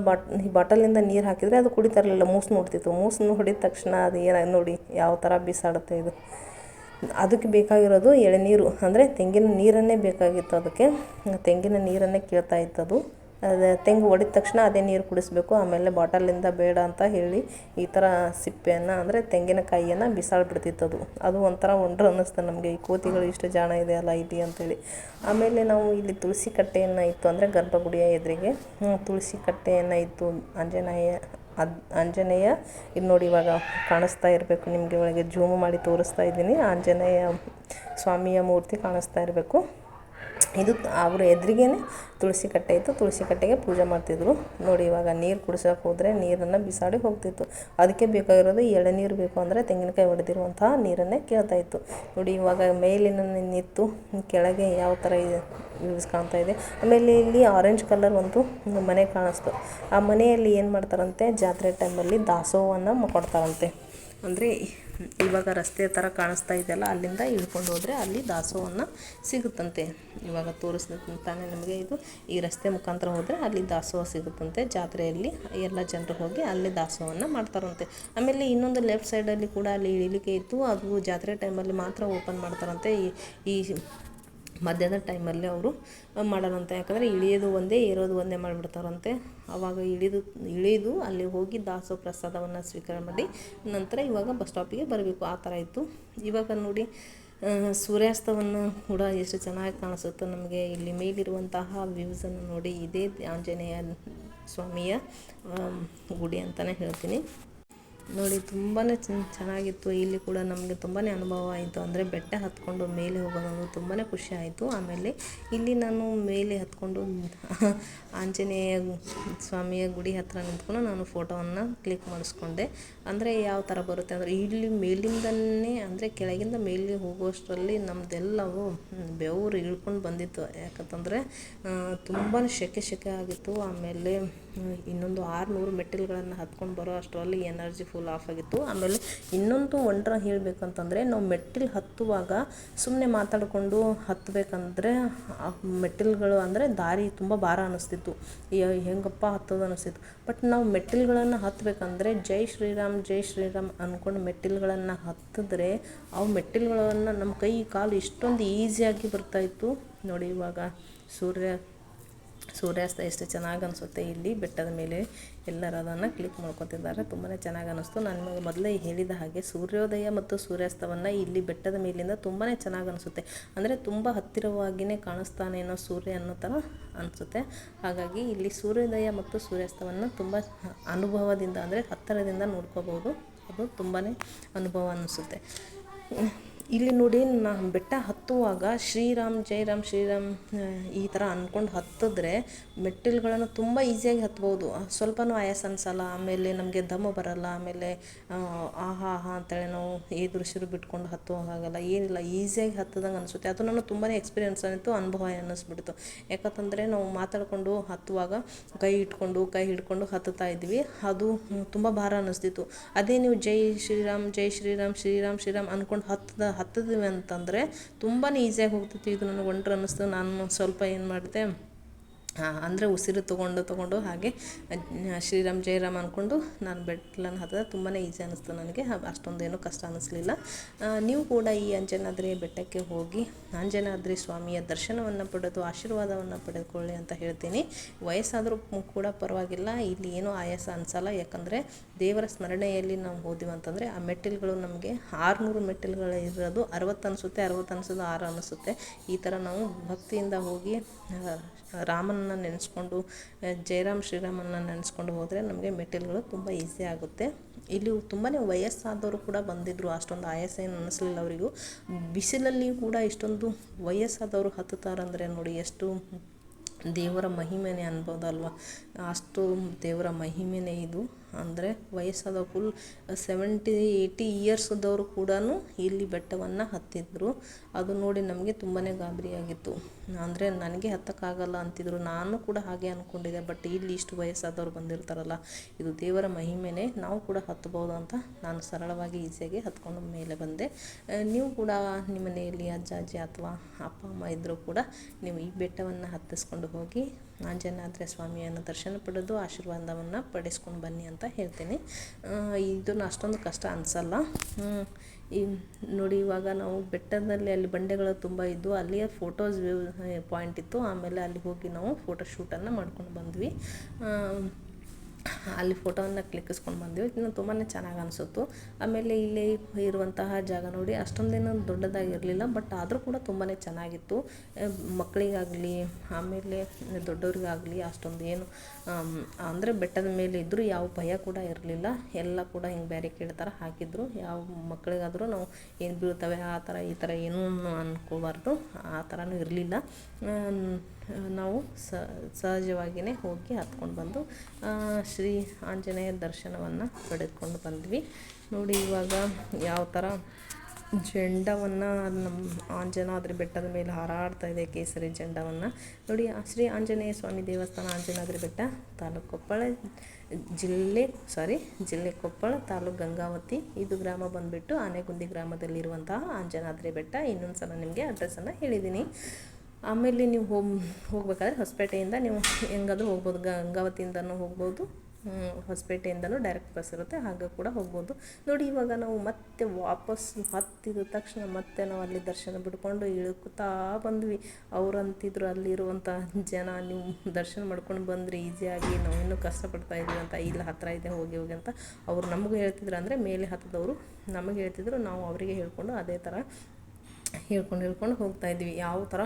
ಬಾಟ್ ಬಾಟಲಿಂದ ನೀರು ಹಾಕಿದರೆ ಅದು ಕುಡಿತಾ ಇರಲಿಲ್ಲ. ಮೂಸು ನೋಡ್ತಿತ್ತು. ಮೂಸು ನೋಡಿದ ತಕ್ಷಣ ಅದು ಏನಾಗಿ ನೋಡಿ ಯಾವ ಥರ ಬಿಸಾಡುತ್ತೆ ಇದು. ಅದಕ್ಕೆ ಬೇಕಾಗಿರೋದು ಎಳೆನೀರು. ಅಂದರೆ ತೆಂಗಿನ ನೀರನ್ನೇ ಬೇಕಾಗಿತ್ತು ಅದಕ್ಕೆ. ತೆಂಗಿನ ನೀರನ್ನೇ ಕೇಳ್ತಾ ಅದೇ ತೆಂಗು ಒಡೆದ ತಕ್ಷಣ ಅದೇ ನೀರು ಕುಡಿಸ್ಬೇಕು. ಆಮೇಲೆ ಬಾಟಲಿಂದ ಬೇಡ ಅಂತ ಹೇಳಿ ಈ ಥರ ಸಿಪ್ಪೆಯನ್ನು ಅಂದರೆ ತೆಂಗಿನಕಾಯಿಯನ್ನು ಬಿಸಾಡ್ಬಿಡ್ತಿತ್ತು ಅದು. ಅದು ಒಂಥರ ಒಂಡ್ರು ಅನ್ನಿಸ್ತು ನಮಗೆ. ಈ ಕೋತಿಗಳು ಇಷ್ಟು ಜಾಣ ಇದೆ ಅಲ್ಲ ಇಲ್ಲಿ ಅಂತೇಳಿ. ಆಮೇಲೆ ನಾವು ಇಲ್ಲಿ ತುಳಸಿ ಕಟ್ಟೆಯನ್ನು ಇತ್ತು ಅಂದರೆ ಗರ್ಭಗುಡಿಯ ಎದುರಿಗೆ. ತುಳಸಿ ಕಟ್ಟೆಯನ್ನು ಇತ್ತು. ಆಂಜನೇಯ, ಅದು, ಆಂಜನೇಯ, ಇದು ನೋಡಿ ಇವಾಗ ಕಾಣಿಸ್ತಾ ಇರಬೇಕು. ನಿಮಗೆ ಒಳಗೆ ಜೂಮ್ ಮಾಡಿ ತೋರಿಸ್ತಾ ಇದ್ದೀನಿ. ಆಂಜನೇಯ ಸ್ವಾಮಿಯ ಮೂರ್ತಿ ಕಾಣಿಸ್ತಾ ಇರಬೇಕು. ಇದು ಅವ್ರ ಎದುರಿಗೇ ತುಳಸಿ ಕಟ್ಟೆ ಇತ್ತು. ತುಳಸಿ ಕಟ್ಟೆಗೆ ಪೂಜೆ ಮಾಡ್ತಿದ್ರು. ನೋಡಿ, ಇವಾಗ ನೀರು ಕುಡ್ಸೋಕೆ ಹೋದರೆ ನೀರನ್ನು ಬಿಸಾಡಿ ಹೋಗ್ತಿತ್ತು. ಅದಕ್ಕೆ ಬೇಕಾಗಿರೋದು ಎಳನೀರು ಬೇಕು ಅಂದರೆ ತೆಂಗಿನಕಾಯಿ ಹೊಡೆದಿರುವಂತಹ ನೀರನ್ನೇ ಕೇಳ್ತಾ ಇತ್ತು. ನೋಡಿ, ಇವಾಗ ಮೇಲಿನ ನಿಂತು ಕೆಳಗೆ ಯಾವ ಥರ ಯೂಸ್ ಕಾಣ್ತಾ ಇದೆ. ಆಮೇಲೆ ಇಲ್ಲಿ ಆರೆಂಜ್ ಕಲರ್ ಒಂದು ಮನೆ ಕಾಣಿಸ್ತು. ಆ ಮನೆಯಲ್ಲಿ ಏನು ಮಾಡ್ತಾರಂತೆ? ಜಾತ್ರೆ ಟೈಮಲ್ಲಿ ದಾಸೋಹವನ್ನು ಕೊಡ್ತಾರಂತೆ. ಅಂದರೆ ಇವಾಗ ರಸ್ತೆ ಥರ ಕಾಣಿಸ್ತಾ ಇದೆಯಲ್ಲ, ಅಲ್ಲಿಂದ ಇಳ್ಕೊಂಡು ಹೋದರೆ ಅಲ್ಲಿ ದಾಸೋಹವನ್ನು ಸಿಗುತ್ತಂತೆ. ಇವಾಗ ತೋರಿಸ್ಬೇಕು ತಾನೇ ನಮಗೆ ಇದು ಈ ರಸ್ತೆ ಮುಖಾಂತರ ಹೋದರೆ ಅಲ್ಲಿ ದಾಸೋಹ ಸಿಗುತ್ತಂತೆ. ಜಾತ್ರೆಯಲ್ಲಿ ಎಲ್ಲ ಜನರು ಹೋಗಿ ಅಲ್ಲಿ ದಾಸೋಹವನ್ನು ಮಾಡ್ತಾರಂತೆ. ಆಮೇಲೆ ಇನ್ನೊಂದು ಲೆಫ್ಟ್ ಸೈಡಲ್ಲಿ ಕೂಡ ಅಲ್ಲಿ ಇಳಿಲಿಕ್ಕೆ ಇತ್ತು. ಅದು ಜಾತ್ರೆ ಟೈಮಲ್ಲಿ ಮಾತ್ರ ಓಪನ್ ಮಾಡ್ತಾರಂತೆ. ಈ ಈ ಮಧ್ಯದ ಟೈಮಲ್ಲಿ ಅವರು ಮಾಡೋಣಂತೆ. ಯಾಕಂದರೆ ಇಳಿಯೋದು ಒಂದೇ ಏರೋದು ಒಂದೇ ಮಾಡಿಬಿಡ್ತಾರಂತೆ. ಆವಾಗ ಇಳಿದು ಇಳಿದು ಅಲ್ಲಿ ಹೋಗಿ ದಾಸೋ ಪ್ರಸಾದವನ್ನು ಸ್ವೀಕಾರ ಮಾಡಿ ನಂತರ ಇವಾಗ ಬಸ್ ಸ್ಟಾಪಿಗೆ ಬರಬೇಕು. ಆ ಥರ ಇತ್ತು. ಇವಾಗ ನೋಡಿ ಸೂರ್ಯಾಸ್ತವನ್ನು ಕೂಡ ಎಷ್ಟು ಚೆನ್ನಾಗಿ ಕಾಣಿಸುತ್ತೋ ನಮಗೆ. ಇಲ್ಲಿ ಮೇಲಿರುವಂತಹ ವ್ಯೂಸನ್ನು ನೋಡಿ ಇದೇ ಆಂಜನೇಯ ಸ್ವಾಮಿಯ ಗುಡಿ ಅಂತಲೇ ಹೇಳ್ತೀನಿ. ನೋಡಿ ತುಂಬಾ ಚೆನ್ನಾಗಿತ್ತು. ಇಲ್ಲಿ ಕೂಡ ನಮಗೆ ತುಂಬಾ ಅನುಭವ ಆಯಿತು. ಅಂದರೆ ಬೆಟ್ಟ ಹತ್ಕೊಂಡು ಮೇಲೆ ಹೋಗೋದು ತುಂಬಾ ಖುಷಿ ಆಯಿತು. ಆಮೇಲೆ ಇಲ್ಲಿ ನಾನು ಮೇಲೆ ಹತ್ಕೊಂಡು ಆಂಜನೇಯ ಸ್ವಾಮಿಯ ಗುಡಿ ಹತ್ರ ನಿಂತ್ಕೊಂಡು ನಾನು ಫೋಟೋವನ್ನು ಕ್ಲಿಕ್ ಮಾಡಿಸ್ಕೊಂಡೆ. ಅಂದರೆ ಯಾವ ಥರ ಬರುತ್ತೆ ಅಂದರೆ, ಇಲ್ಲಿ ಮೇಲಿಂದನೇ, ಅಂದರೆ ಕೆಳಗಿಂದ ಮೇಲೆ ಹೋಗುವಷ್ಟರಲ್ಲಿ ನಮ್ಮದೆಲ್ಲವೂ ಬೆವರು ಇಳ್ಕೊಂಡು ಬಂದಿತ್ತು. ಯಾಕಂತಂದರೆ ತುಂಬಾ ಶೆಕೆ ಶೆಕೆ ಆಗಿತ್ತು. ಆಮೇಲೆ ಇನ್ನೊಂದು ಆರುನೂರು ಮೆಟ್ಟಿಲುಗಳನ್ನು ಹತ್ಕೊಂಡು ಬರೋ ಅಷ್ಟರಲ್ಲಿ ಎನರ್ಜಿ ಫುಲ್ ಆಫ್ ಆಗಿತ್ತು. ಆಮೇಲೆ ಇನ್ನೊಂದು ಒಂಡ್ರ ಹೇಳಬೇಕಂತಂದರೆ ನಾವು ಮೆಟ್ಟಿಲು ಹತ್ತುವಾಗ ಸುಮ್ಮನೆ ಮಾತಾಡಿಕೊಂಡು ಹತ್ತಬೇಕಂದ್ರೆ ಮೆಟ್ಟಿಲುಗಳು ಅಂದರೆ ದಾರಿ ತುಂಬ ಭಾರ ಅನ್ನಿಸ್ತಿತ್ತು ಹೆಂಗಪ್ಪ ಹತ್ತೋದು ಅನ್ನಿಸ್ತಿತ್ತು ಬಟ್ ನಾವು ಮೆಟ್ಟಿಲುಗಳನ್ನು ಹತ್ತಬೇಕಂದ್ರೆ ಜೈ ಶ್ರೀರಾಮ್ ಜೈ ಶ್ರೀರಾಮ್ ಅಂದ್ಕೊಂಡು ಮೆಟ್ಟಿಲುಗಳನ್ನು ಹತ್ತಿದ್ರೆ ಅವು ಮೆಟ್ಟಿಲುಗಳನ್ನು ನಮ್ಮ ಕೈ ಕಾಲು ಇಷ್ಟೊಂದು ಈಸಿಯಾಗಿ ಬರ್ತಾಯಿತ್ತು ನೋಡಿ ಇವಾಗ ಸೂರ್ಯ ಸೂರ್ಯಾಸ್ತ ಎಷ್ಟು ಚೆನ್ನಾಗಿ ಅನಿಸುತ್ತೆ ಇಲ್ಲಿ, ಬೆಟ್ಟದ ಮೇಲೆ ಎಲ್ಲರೂ ಅದನ್ನು ಕ್ಲಿಕ್ ಮಾಡ್ಕೊತಿದ್ದಾರೆ. ತುಂಬಾ ಚೆನ್ನಾಗಿ ಅನ್ನಿಸ್ತು ನಾನು ನಿಮಗೆ ಮೊದಲೇ ಹೇಳಿದ ಹಾಗೆ ಸೂರ್ಯೋದಯ ಮತ್ತು ಸೂರ್ಯಾಸ್ತವನ್ನು ಇಲ್ಲಿ ಬೆಟ್ಟದ ಮೇಲಿಂದ ತುಂಬಾ ಚೆನ್ನಾಗಿ ಅನಿಸುತ್ತೆ. ಅಂದರೆ ತುಂಬ ಹತ್ತಿರವಾಗಿಯೇ ಅನ್ನೋ ಸೂರ್ಯ ಅನ್ನೋ ಥರ ಅನಿಸುತ್ತೆ. ಹಾಗಾಗಿ ಇಲ್ಲಿ ಸೂರ್ಯೋದಯ ಮತ್ತು ಸೂರ್ಯಾಸ್ತವನ್ನು ತುಂಬ ಅನುಭವದಿಂದ ಅಂದರೆ ಹತ್ತಿರದಿಂದ ನೋಡ್ಕೋಬೋದು ಅದು ತುಂಬಾ ಅನುಭವ ಅನಿಸುತ್ತೆ. ಇಲ್ಲಿ ನೋಡಿ ನಾ ಬೆಟ್ಟ ಹತ್ತುವಾಗ ಶ್ರೀರಾಮ್, ಜೈರಾಮ್, ಶ್ರೀರಾಮ್ ಈ ಥರ ಅಂದ್ಕೊಂಡು ಹತ್ತಿದ್ರೆ ಮೆಟ್ಟಿಲುಗಳನ್ನು ತುಂಬ ಈಸಿಯಾಗಿ ಹತ್ಬೋದು. ಸ್ವಲ್ಪನೂ ಆಯಾಸ ಅನಿಸಲ್ಲ. ಆಮೇಲೆ ನಮಗೆ ದಮ್ಮು ಬರಲ್ಲ. ಆಮೇಲೆ ಆಹಾ ಆಹಾ ಅಂತೇಳಿ ನಾವು ಎದುರುಸಿರು ಬಿಟ್ಕೊಂಡು ಹತ್ತುವಾಗಲ್ಲ ಏನಿಲ್ಲ ಈಸಿಯಾಗಿ ಹತ್ತದಂಗೆ ಅನಿಸುತ್ತೆ. ಅದು ನನಗೆ ತುಂಬಾ ಎಕ್ಸ್ಪೀರಿಯೆನ್ಸ್ ಆಯಿತು, ಅನುಭವ ಅನ್ನಿಸ್ಬಿಡ್ತು. ಯಾಕಂತಂದರೆ ನಾವು ಮಾತಾಡಿಕೊಂಡು ಹತ್ತುವಾಗ ಕೈ ಇಟ್ಕೊಂಡು, ಕೈ ಹಿಡ್ಕೊಂಡು ಹತ್ತುತ್ತಾ ಇದ್ವಿ. ಅದು ತುಂಬ ಭಾರ ಅನ್ನಿಸ್ತಿತ್ತು. ಅದೇ ನೀವು ಜೈ ಶ್ರೀರಾಮ್ ಜೈ ಶ್ರೀರಾಮ್ ಶ್ರೀರಾಮ್ ಶ್ರೀರಾಮ್ ಅಂದ್ಕೊಂಡು ಹತ್ತದ ಹತ್ತಿದ್ವಿ ಅಂತಂದರೆ ತುಂಬಾ ಈಸಿಯಾಗಿ ಹೋಗ್ತಿತ್ತು ಇದು ನನಗೆ ಒಂಟ್ರು ಅನ್ನಿಸ್ತು. ನಾನು ಸ್ವಲ್ಪ ಏನು ಮಾಡಿದೆ ಅಂದರೆ ಉಸಿರು ತೊಗೊಂಡು ತೊಗೊಂಡು ಹಾಗೆ ಶ್ರೀರಾಮ್ ಜಯರಾಮ್ ಅಂದ್ಕೊಂಡು ನಾನು ಬೆಟ್ಲನ್ನು ಹತ್ತಿದ ತುಂಬಾ ಈಸಿ ಅನ್ನಿಸ್ತು ನನಗೆ. ಅಷ್ಟೊಂದೇನು ಕಷ್ಟ ಅನ್ನಿಸ್ಲಿಲ್ಲ ನೀವು ಕೂಡ ಈ ಅಂಜನಾದ್ರಿ ಬೆಟ್ಟಕ್ಕೆ ಹೋಗಿ ಅಂಜನಾದ್ರಿ ಸ್ವಾಮಿಯ ದರ್ಶನವನ್ನು ಪಡೆದು, ಆಶೀರ್ವಾದವನ್ನು ಪಡೆದುಕೊಳ್ಳಿ ಅಂತ ಹೇಳ್ತೀನಿ. ವಯಸ್ಸಾದರೂ ಕೂಡ ಪರವಾಗಿಲ್ಲ. ಇಲ್ಲಿ ಏನೂ ಆಯಾಸ ಅನಿಸಲ್ಲ. ಯಾಕಂದರೆ ದೇವರ ಸ್ಮರಣೆಯಲ್ಲಿ ನಾವು ಹೋದಿವಿ ಅಂತಂದರೆ ಆ ಮೆಟ್ಟಿಲುಗಳು ನಮಗೆ ಆರುನೂರು ಮೆಟ್ಟಿಲುಗಳು ಇರೋದು. ಅರವತ್ತು ಅನಿಸುತ್ತೆ, ಅರವತ್ತು ಅನಿಸೋದು ಆರು ಅನಿಸುತ್ತೆ. ಈ ಥರ ನಾವು ಭಕ್ತಿಯಿಂದ ಹೋಗಿ ಆ, ರಾಮನ್ನ ನೆನೆಸ್ಕೊಂಡು ಜಯರಾಮ್ ಶ್ರೀರಾಮನ್ನ ನೆನೆಸ್ಕೊಂಡು ಹೋದರೆ ನಮಗೆ ಮೆಟೀರಿಯಲ್ಗಳು ತುಂಬ ಈಸಿ ಆಗುತ್ತೆ. ಇಲ್ಲಿ ತುಂಬಾ ವಯಸ್ಸಾದವರು ಕೂಡ ಬಂದಿದ್ದರು ಅಷ್ಟೊಂದು ಆಯಾಸ ಏನು ಅನ್ನಿಸ್ಲಿಲ್ಲ ಅವರಿಗೂ. ಬಿಸಿಲಲ್ಲಿ ಕೂಡ ಇಷ್ಟೊಂದು ವಯಸ್ಸಾದವರು ಹತ್ತುತ್ತಾರಂದರೆ ನೋಡಿ ಎಷ್ಟು ದೇವರ ಮಹಿಮೆನೇ ಅನ್ಬೋದಲ್ವ. ಅಷ್ಟು ದೇವರ ಮಹಿಮೆನೇ ಇದು. ಅಂದರೆ ವಯಸ್ಸಾದ ಫುಲ್ ಸೆವೆಂಟಿ ಏಯ್ಟಿ ಇಯರ್ಸ್ದವರು ಕೂಡ ಇಲ್ಲಿ ಬೆಟ್ಟವನ್ನು ಹತ್ತಿದ್ರು. ಅದು ನೋಡಿ ನಮಗೆ ತುಂಬಾ ಗಾಬರಿಯಾಗಿತ್ತು ಅಂದರೆ ನನಗೆ ಹತ್ತಕ್ಕಾಗಲ್ಲ ಅಂತಿದ್ರು. ನಾನು ಕೂಡ ಹಾಗೆ ಅಂದ್ಕೊಂಡಿದ್ದೆ ಬಟ್ ಇಲ್ಲಿ ಇಷ್ಟು ವಯಸ್ಸಾದವ್ರು ಬಂದಿರ್ತಾರಲ್ಲ, ಇದು ದೇವರ ಮಹಿಮೆನೆ. ನಾವು ಕೂಡ ಹತ್ತಬಹುದು ಅಂತ ನಾನು ಸರಳವಾಗಿ ಈಸಿಯಾಗಿ ಹತ್ಕೊಂಡು ಮೇಲೆ ಬಂದೆ. ನೀವು ಕೂಡ ನಿಮ್ಮ ಮನೆಯಲ್ಲಿ ಅಜ್ಜ, ಅಜ್ಜಿ ಅಥವಾ ಅಪ್ಪ, ಅಮ್ಮ ಇದ್ದರೂ ಕೂಡ ನೀವು ಈ ಬೆಟ್ಟವನ್ನು ಹತ್ತಿಸ್ಕೊಂಡು ಹೋಗಿ ಆಂಜನಾದ್ರಿ ಸ್ವಾಮಿಯನ್ನು ದರ್ಶನ ಪಡೆದು ಆಶೀರ್ವಾದವನ್ನು ಪಡಿಸ್ಕೊಂಡು ಬನ್ನಿ ಅಂತ ಹೇಳ್ತೀನಿ. ಇದನ್ನು ಅಷ್ಟೊಂದು ಕಷ್ಟ ಅನಿಸಲ್ಲ. ಈ ನೋಡಿ ಇವಾಗ ನಾವು ಬೆಟ್ಟದಲ್ಲಿ ಅಲ್ಲಿ ಬಂಡೆಗಳು ತುಂಬ ಇದ್ದು ಅಲ್ಲಿಯ ಫೋಟೋಸ್ ಪಾಯಿಂಟ್ ಇತ್ತು. ಆಮೇಲೆ ಅಲ್ಲಿ ಹೋಗಿ ನಾವು ಫೋಟೋ ಶೂಟನ್ನು ಮಾಡ್ಕೊಂಡು ಬಂದ್ವಿ. ಅಲ್ಲಿ ಫೋಟೋವನ್ನು ಕ್ಲಿಕ್ಕಿಸ್ಕೊಂಡು ಬಂದ್ವಿ. ಇನ್ನು ತುಂಬಾ ಚೆನ್ನಾಗಿ ಅನಿಸುತ್ತು. ಆಮೇಲೆ ಇಲ್ಲಿ ಇರುವಂತಹ ಜಾಗ ನೋಡಿ, ಅಷ್ಟೊಂದೇನು ದೊಡ್ಡದಾಗಿರಲಿಲ್ಲ, ಬಟ್ ಆದರೂ ಕೂಡ ತುಂಬಾ ಚೆನ್ನಾಗಿತ್ತು. ಮಕ್ಕಳಿಗಾಗಲಿ ಆಮೇಲೆ ದೊಡ್ಡವ್ರಿಗಾಗಲಿ ಅಷ್ಟೊಂದು ಏನು ಅಂದರೆ ಬೆಟ್ಟದ ಮೇಲೆ ಇದ್ದರೂ ಯಾವ ಭಯ ಕೂಡ ಇರಲಿಲ್ಲ. ಎಲ್ಲ ಕೂಡ ಹಿಂಗೆ ಬ್ಯಾರಿಕೇಡ್ ಥರ ಹಾಕಿದ್ರು. ಯಾವ ಮಕ್ಕಳಿಗಾದರೂ ನಾವು ಏನು ಬೀಳ್ತವೆ, ಆ ಥರ ಈ ಥರ ಏನೂ ಅನ್ಕೋಬಾರ್ದು, ಆ ಥರನೂ ಇರಲಿಲ್ಲ. ನಾವು ಸಹಜವಾಗಿಯೇ ಹೋಗಿ ಹತ್ಕೊಂಡು ಬಂದು ಶ್ರೀ ಆಂಜನೇಯ ದರ್ಶನವನ್ನು ಪಡೆದುಕೊಂಡು ಬಂದ್ವಿ. ನೋಡಿ, ಇವಾಗ ಯಾವ ಥರ ಜೆಂಡವನ್ನು ನಮ್ಮ ಆಂಜನಾದ್ರಿ ಬೆಟ್ಟದ ಮೇಲೆ ಹಾರಾಡ್ತಾ ಇದೆ ಕೇಸರಿ ಜೆಂಡವನ್ನು. ನೋಡಿ ಶ್ರೀ ಆಂಜನೇಯ ಸ್ವಾಮಿ ದೇವಸ್ಥಾನ ಆಂಜನಾದ್ರಿ ಬೆಟ್ಟ ತಾಲೂಕು ಕೊಪ್ಪಳ ಜಿಲ್ಲೆ ಸಾರಿ ಜಿಲ್ಲೆ ಕೊಪ್ಪಳ ತಾಲೂಕು ಗಂಗಾವತಿ. ಇದು ಗ್ರಾಮ ಬಂದುಬಿಟ್ಟು ಆನೆಗುಂದಿ ಗ್ರಾಮದಲ್ಲಿರುವಂತಹ ಆಂಜನಾದ್ರಿ ಬೆಟ್ಟ. ಇನ್ನೊಂದು ಸಲ ನಿಮಗೆ ಅಡ್ರೆಸ್ಸನ್ನು ಹೇಳಿದ್ದೀನಿ. ಆಮೇಲೆ ನೀವು ಹೋಗ್ ಹೋಗ್ಬೇಕಾದ್ರೆ ಹೊಸಪೇಟೆಯಿಂದ ನೀವು ಹೆಂಗಾದ್ರೂ ಹೋಗ್ಬೋದು ಗಂಗಾವತಿಯಿಂದನೂ ಹೋಗ್ಬೋದು ಹೊಸಪೇಟೆಯಿಂದಲೂ ಡೈರೆಕ್ಟ್ ಬಸ್ ಇರುತ್ತೆ, ಹಾಗೆ ಕೂಡ ಹೋಗ್ಬೋದು. ನೋಡಿ, ಇವಾಗ ನಾವು ಮತ್ತೆ ವಾಪಸ್ ಹತ್ತಿದ ತಕ್ಷಣ ಮತ್ತೆ ನಾವು ಅಲ್ಲಿ ದರ್ಶನ ಬಿಡ್ಕೊಂಡು ಇಳುಕುತ್ತಾ ಬಂದ್ವಿ. ಅವ್ರು ಅಂತಿದ್ರು ಅಲ್ಲಿರುವಂಥ ಜನ, ನೀವು ದರ್ಶನ ಮಾಡ್ಕೊಂಡು ಬಂದರೆ ಈಸಿಯಾಗಿ ನಾವು ಇನ್ನೂ ಕಷ್ಟಪಡ್ತಾ ಇದ್ದೀವಿ ಅಂತ, ಇಲ್ಲಿ ಹತ್ತಿರ ಇದೆ, ಹೋಗಿ ಹೋಗಿ ಅಂತ. ಅವರು ನಮಗೂ ಹೇಳ್ತಿದ್ರು ಅಂದರೆ, ಮೇಲೆ ಹತ್ತದವರು ನಮಗೆ ಹೇಳ್ತಿದ್ರು, ನಾವು ಅವರಿಗೆ ಹೇಳ್ಕೊಂಡು ಅದೇ ಥರ ಹೇಳ್ಕೊಂಡು ಹೇಳ್ಕೊಂಡು ಹೋಗ್ತಾ ಇದ್ವಿ. ಯಾವ ಥರ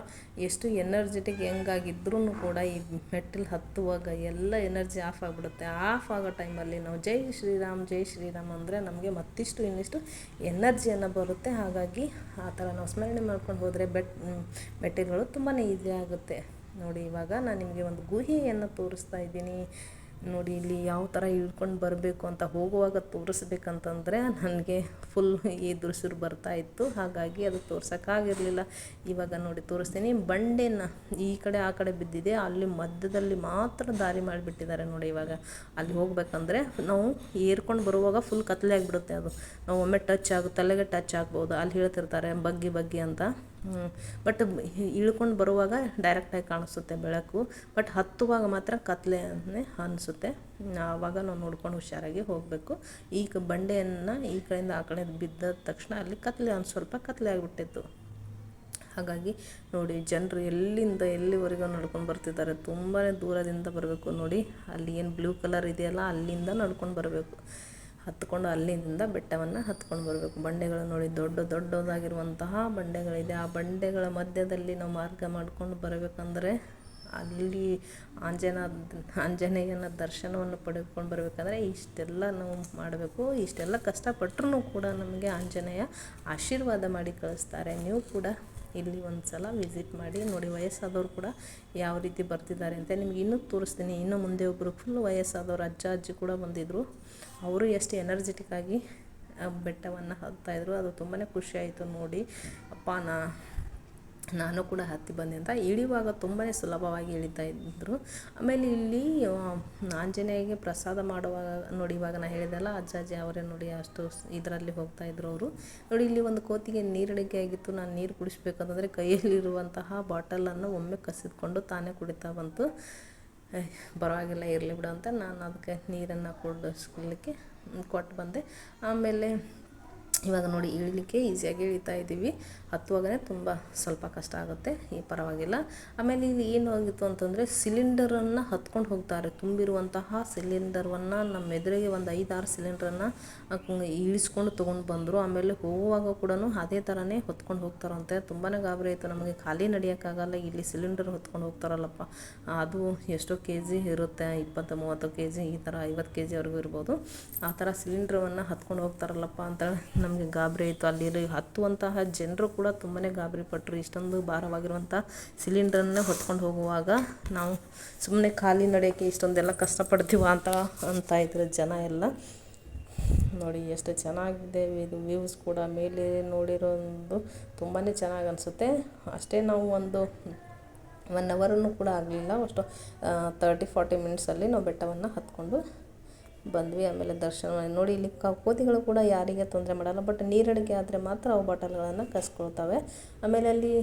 ಎಷ್ಟು ಎನರ್ಜೆಟಿಕ್ ಹೆಂಗಾಗಿದ್ರೂ ಕೂಡ ಈ ಮೆಟ್ಟಿಲು ಹತ್ತುವಾಗ ಎಲ್ಲ ಎನರ್ಜಿ ಆಫ್ ಆಗಿಬಿಡುತ್ತೆ. ಆಫ್ ಆಗೋ ಟೈಮಲ್ಲಿ ನಾವು ಜೈ ಶ್ರೀರಾಮ್ ಜೈ ಶ್ರೀರಾಮ್ ಅಂದರೆ ನಮಗೆ ಮತ್ತಿಷ್ಟು ಇನ್ನಿಷ್ಟು ಎನರ್ಜಿಯನ್ನು ಬರುತ್ತೆ. ಹಾಗಾಗಿ ಆ ಥರ ನಾವು ಸ್ಮರಣೆ ಮಾಡ್ಕೊಂಡು ಹೋದರೆ ಬೆಟ್ ಮೆಟ್ಟಿಲುಗಳು ತುಂಬಾ ಈಸಿ ಆಗುತ್ತೆ. ನೋಡಿ, ಇವಾಗ ನಾನು ನಿಮಗೆ ಒಂದು ಗುಹೆಯನ್ನು ತೋರಿಸ್ತಾ ಇದ್ದೀನಿ. ನೋಡಿ ಇಲ್ಲಿ ಯಾವ ಥರ ಇಳ್ಕೊಂಡು ಬರಬೇಕು ಅಂತ ಹೋಗುವಾಗ ತೋರಿಸ್ಬೇಕಂತಂದರೆ ನನಗೆ ಫುಲ್ ಈ ದುರ್ಸುರು ಬರ್ತಾ ಇತ್ತು. ಹಾಗಾಗಿ ಅದು ತೋರ್ಸೋಕ್ಕಾಗಿರಲಿಲ್ಲ ಇವಾಗ ನೋಡಿ ತೋರಿಸ್ತೀನಿ. ಬಂಡೆನ ಈ ಕಡೆ ಆ ಕಡೆ ಬಿದ್ದಿದೆ. ಅಲ್ಲಿ ಮಧ್ಯದಲ್ಲಿ ಮಾತ್ರ ದಾರಿ ಮಾಡಿಬಿಟ್ಟಿದ್ದಾರೆ ನೋಡಿ ಇವಾಗ. ಅಲ್ಲಿ ಹೋಗ್ಬೇಕಂದ್ರೆ ನಾವು ಏರ್ಕೊಂಡು ಬರುವಾಗ ಫುಲ್ ಕತ್ತಲೆ ಆಗಿಬಿಡುತ್ತೆ ಅದು. ನಾವು ಒಮ್ಮೆ ಟಚ್ ಆಗ, ತಲೆಗೆ ಟಚ್ ಆಗ್ಬೋದು. ಅಲ್ಲಿ ಹೇಳ್ತಿರ್ತಾರೆ, ಬಗ್ಗಿ ಬಗ್ಗಿ ಅಂತ. ಬಟ್ ಇಳ್ಕೊಂಡು ಬರುವಾಗ ಡೈರೆಕ್ಟಾಗಿ ಕಾಣಿಸುತ್ತೆ ಬೆಳಕು. ಬಟ್ ಹತ್ತುವಾಗ ಮಾತ್ರ ಕತ್ಲೆ ಅನಿಸುತ್ತೆ. ಆವಾಗ ನಾವು ನೋಡ್ಕೊಂಡು ಹುಷಾರಾಗಿ ಹೋಗಬೇಕು. ಈ ಕ ಬಂಡೆಯನ್ನು ಈ ಕಡೆಯಿಂದ ಆ ಕಡೆ ಬಿದ್ದ ತಕ್ಷಣ ಅಲ್ಲಿ ಕತ್ತಲೆ ಒಂದು ಸ್ವಲ್ಪ ಕತ್ತಲೆ ಆಗಿಬಿಟ್ಟಿತ್ತು. ಹಾಗಾಗಿ ನೋಡಿ ಜನರು ಎಲ್ಲಿಂದ ಎಲ್ಲಿವರೆಗೂ ನಡ್ಕೊಂಡು ಬರ್ತಿದ್ದಾರೆ. ತುಂಬಾ ದೂರದಿಂದ ಬರಬೇಕು ನೋಡಿ. ಅಲ್ಲಿ ಏನು ಬ್ಲೂ ಕಲರ್ ಇದೆಯಲ್ಲ ಅಲ್ಲಿಂದ ನಡ್ಕೊಂಡು ಬರಬೇಕು. ಹತ್ಕೊಂಡು ಅಲ್ಲಿಂದ ಬೆಟ್ಟವನ್ನು ಹತ್ಕೊಂಡು ಬರಬೇಕು. ಬಂಡೆಗಳು ನೋಡಿ ದೊಡ್ಡ ದೊಡ್ಡದಾಗಿರುವಂತಹ ಬಂಡೆಗಳಿದೆ. ಆ ಬಂಡೆಗಳ ಮಧ್ಯದಲ್ಲಿ ನಾವು ಮಾರ್ಗ ಮಾಡಿಕೊಂಡು ಬರಬೇಕಂದ್ರೆ ಅಲ್ಲಿ ಆಂಜನ, ಆಂಜನೇಯನ ದರ್ಶನವನ್ನು ಪಡೆದುಕೊಂಡು ಬರಬೇಕಂದ್ರೆ ಇಷ್ಟೆಲ್ಲ ನಾವು ಮಾಡಬೇಕು. ಇಷ್ಟೆಲ್ಲ ಕಷ್ಟಪಟ್ಟರೂ ಕೂಡ ನಮಗೆ ಆಂಜನೇಯ ಆಶೀರ್ವಾದ ಮಾಡಿ ಕಳಿಸ್ತಾರೆ. ನೀವು ಕೂಡ ಇಲ್ಲಿ ಒಂದು ಸಲ ವಿಸಿಟ್ ಮಾಡಿ ನೋಡಿ ವಯಸ್ಸಾದವರು ಕೂಡ ಯಾವ ರೀತಿ ಬರ್ತಿದ್ದಾರೆ ಅಂತ ನಿಮ್ಗೆ ಇನ್ನೂ ತೋರಿಸ್ತೀನಿ. ಇನ್ನು ಮುಂದೆ ಒಬ್ಬರು ಫುಲ್ ವಯಸ್ಸಾದವರು ಅಜ್ಜ, ಅಜ್ಜಿ ಕೂಡ ಬಂದಿದ್ದರು ಅವರು ಎಷ್ಟು ಎನರ್ಜೆಟಿಕ್ ಆಗಿ ಬೆಟ್ಟವನ್ನು ಹತ್ತಾಯಿದ್ರು ಅದು ತುಂಬಾ ಖುಷಿಯಾಯಿತು ನೋಡಿ. ಅಪ್ಪ, ನಾ ನಾನು ಕೂಡ ಹತ್ತಿ ಬಂದೆ ಅಂತ ಇಳಿಯುವಾಗ ತುಂಬಾ ಸುಲಭವಾಗಿ ಇಳಿತಾ ಇದ್ದರು ಆಮೇಲೆ ಇಲ್ಲಿ ಆಂಜನೇಯಗೆ ಪ್ರಸಾದ ಮಾಡುವಾಗ, ನೋಡಿ ಇವಾಗ ನಾನು ಹೇಳಿದೆಲ್ಲ ಅಜ್ಜಾಜಿ ಅವರೇ ನೋಡಿ ಅಷ್ಟು ಇದರಲ್ಲಿ ಹೋಗ್ತಾ ಇದ್ರು ಅವರು. ನೋಡಿ, ಇಲ್ಲಿ ಒಂದು ಕೋತಿಗೆ ನೀರಡಿಕೆ ಆಗಿತ್ತು. ನಾನು ನೀರು ಕುಡಿಸ್ಬೇಕಂತಂದರೆ ಕೈಯಲ್ಲಿರುವಂತಹ ಬಾಟಲನ್ನು ಒಮ್ಮೆ ಕಸಿದ್ಕೊಂಡು ತಾನೇ ಕುಡಿತಾ ಬಂತು. ಪರವಾಗಿಲ್ಲ, ಇರಲಿ ಬಿಡು ಅಂತ ನಾನು ಅದಕ್ಕೆ ನೀರನ್ನು ಕುಡಿಸ್ಕೊಳ್ಳಿಕ್ಕೆ ಕೊಟ್ಟು ಬಂದೆ. ಆಮೇಲೆ, ಇವಾಗ ನೋಡಿ, ಇಳಿಲಿಕ್ಕೆ ಈಸಿಯಾಗಿ ಇಳಿತಾ ಇದ್ದೀವಿ. ಹತ್ತುವಾಗಲೇ ತುಂಬ ಸ್ವಲ್ಪ ಕಷ್ಟ ಆಗುತ್ತೆ, ಈ ಪರವಾಗಿಲ್ಲ. ಆಮೇಲೆ ಇಲ್ಲಿ ಏನು ಆಗಿತ್ತು ಅಂತಂದರೆ ಸಿಲಿಂಡರನ್ನು ಹತ್ಕೊಂಡು ಹೋಗ್ತಾರೆ ತುಂಬಿರುವಂತಹ ಸಿಲಿಂಡರನ್ನು ನಮ್ಮ ಎದುರಿಗೆ ಒಂದು ಐದಾರು ಸಿಲಿಂಡ್ರನ್ನು ಇಳಿಸ್ಕೊಂಡು ತೊಗೊಂಡು ಬಂದರು. ಆಮೇಲೆ ಹೋಗುವಾಗ ಕೂಡ ಅದೇ ಥರನೇ ಹೊತ್ಕೊಂಡು ಹೋಗ್ತಾರಂತೆ. ತುಂಬಾ ಗಾಬರಿ ಆಯಿತು ನಮಗೆ, ಖಾಲಿ ನಡೆಯೋಕ್ಕಾಗಲ್ಲ, ಇಲ್ಲಿ ಸಿಲಿಂಡರ್ ಹೊತ್ಕೊಂಡು ಹೋಗ್ತಾರಲ್ಲಪ್ಪ. ಅದು ಎಷ್ಟೋ ಕೆ ಜಿ ಇರುತ್ತೆ, ಇಪ್ಪತ್ತು, ಮೂವತ್ತು ಕೆ ಜಿ ಈ ಥರ ಐವತ್ತು ಕೆ ಜಿವರೆಗೂ ಇರ್ಬೋದು. ಆ ಥರ ಸಿಲಿಂಡ್ರವನ್ನು ಹತ್ಕೊಂಡು ಹೋಗ್ತಾರಲ್ಲಪ್ಪ ಅಂತ ನಮಗೆ ಗಾಬರಿ ಆಯಿತು. ಅಲ್ಲಿ ಹತ್ತುವಂತಹ ಜನರು ಕೂಡ ತುಂಬಾ ಗಾಬರಿ ಪಟ್ಟರು ಇಷ್ಟೊಂದು ಭಾರವಾಗಿರುವಂಥ ಸಿಲಿಂಡ್ರನ್ನೇ ಹೊತ್ಕೊಂಡು ಹೋಗುವಾಗ ನಾವು ಸುಮ್ಮನೆ ಖಾಲಿ ನಡೆಯೋಕ್ಕೆ ಇಷ್ಟೊಂದೆಲ್ಲ ಕಷ್ಟಪಡ್ತೀವ ಅಂತ ಅಂತ ಇದ್ರು ಜನ ಎಲ್ಲ. ನೋಡಿ ಎಷ್ಟು ಚೆನ್ನಾಗಿದೆ ಇದು ವ್ಯೂಸ್ ಕೂಡ. ಮೇಲೆ ನೋಡಿರೋದು ತುಂಬಾ ಚೆನ್ನಾಗಿ ಅನಿಸುತ್ತೆ. ಅಷ್ಟೇ ನಾವು ಒಂದು ಒನ್ ಅವರನ್ನು ಕೂಡ ಆಗಲಿಲ್ಲ. ಅಷ್ಟು ತರ್ಟಿ ಫಾರ್ಟಿ ಮಿನಿಟ್ಸಲ್ಲಿ ನಾವು ಬೆಟ್ಟವನ್ನು ಹತ್ಕೊಂಡು ಬಂದ್ವಿ, ಆಮೇಲೆ ದರ್ಶನ ನೋಡಿ, ಇಲ್ಲಿ ಕೋತಿಗಳು ಕೂಡ ಯಾರಿಗೆ ತೊಂದರೆ ಮಾಡಲ್ಲ ಬಟ್ ನೀರಡಿಕೆ ಆದರೆ ಮಾತ್ರ ಅವು ಬಾಟಲ್ಗಳನ್ನು ಕಸ್ಕೊಳ್ತವೆ. ಆಮೇಲೆ ಅಲ್ಲಿ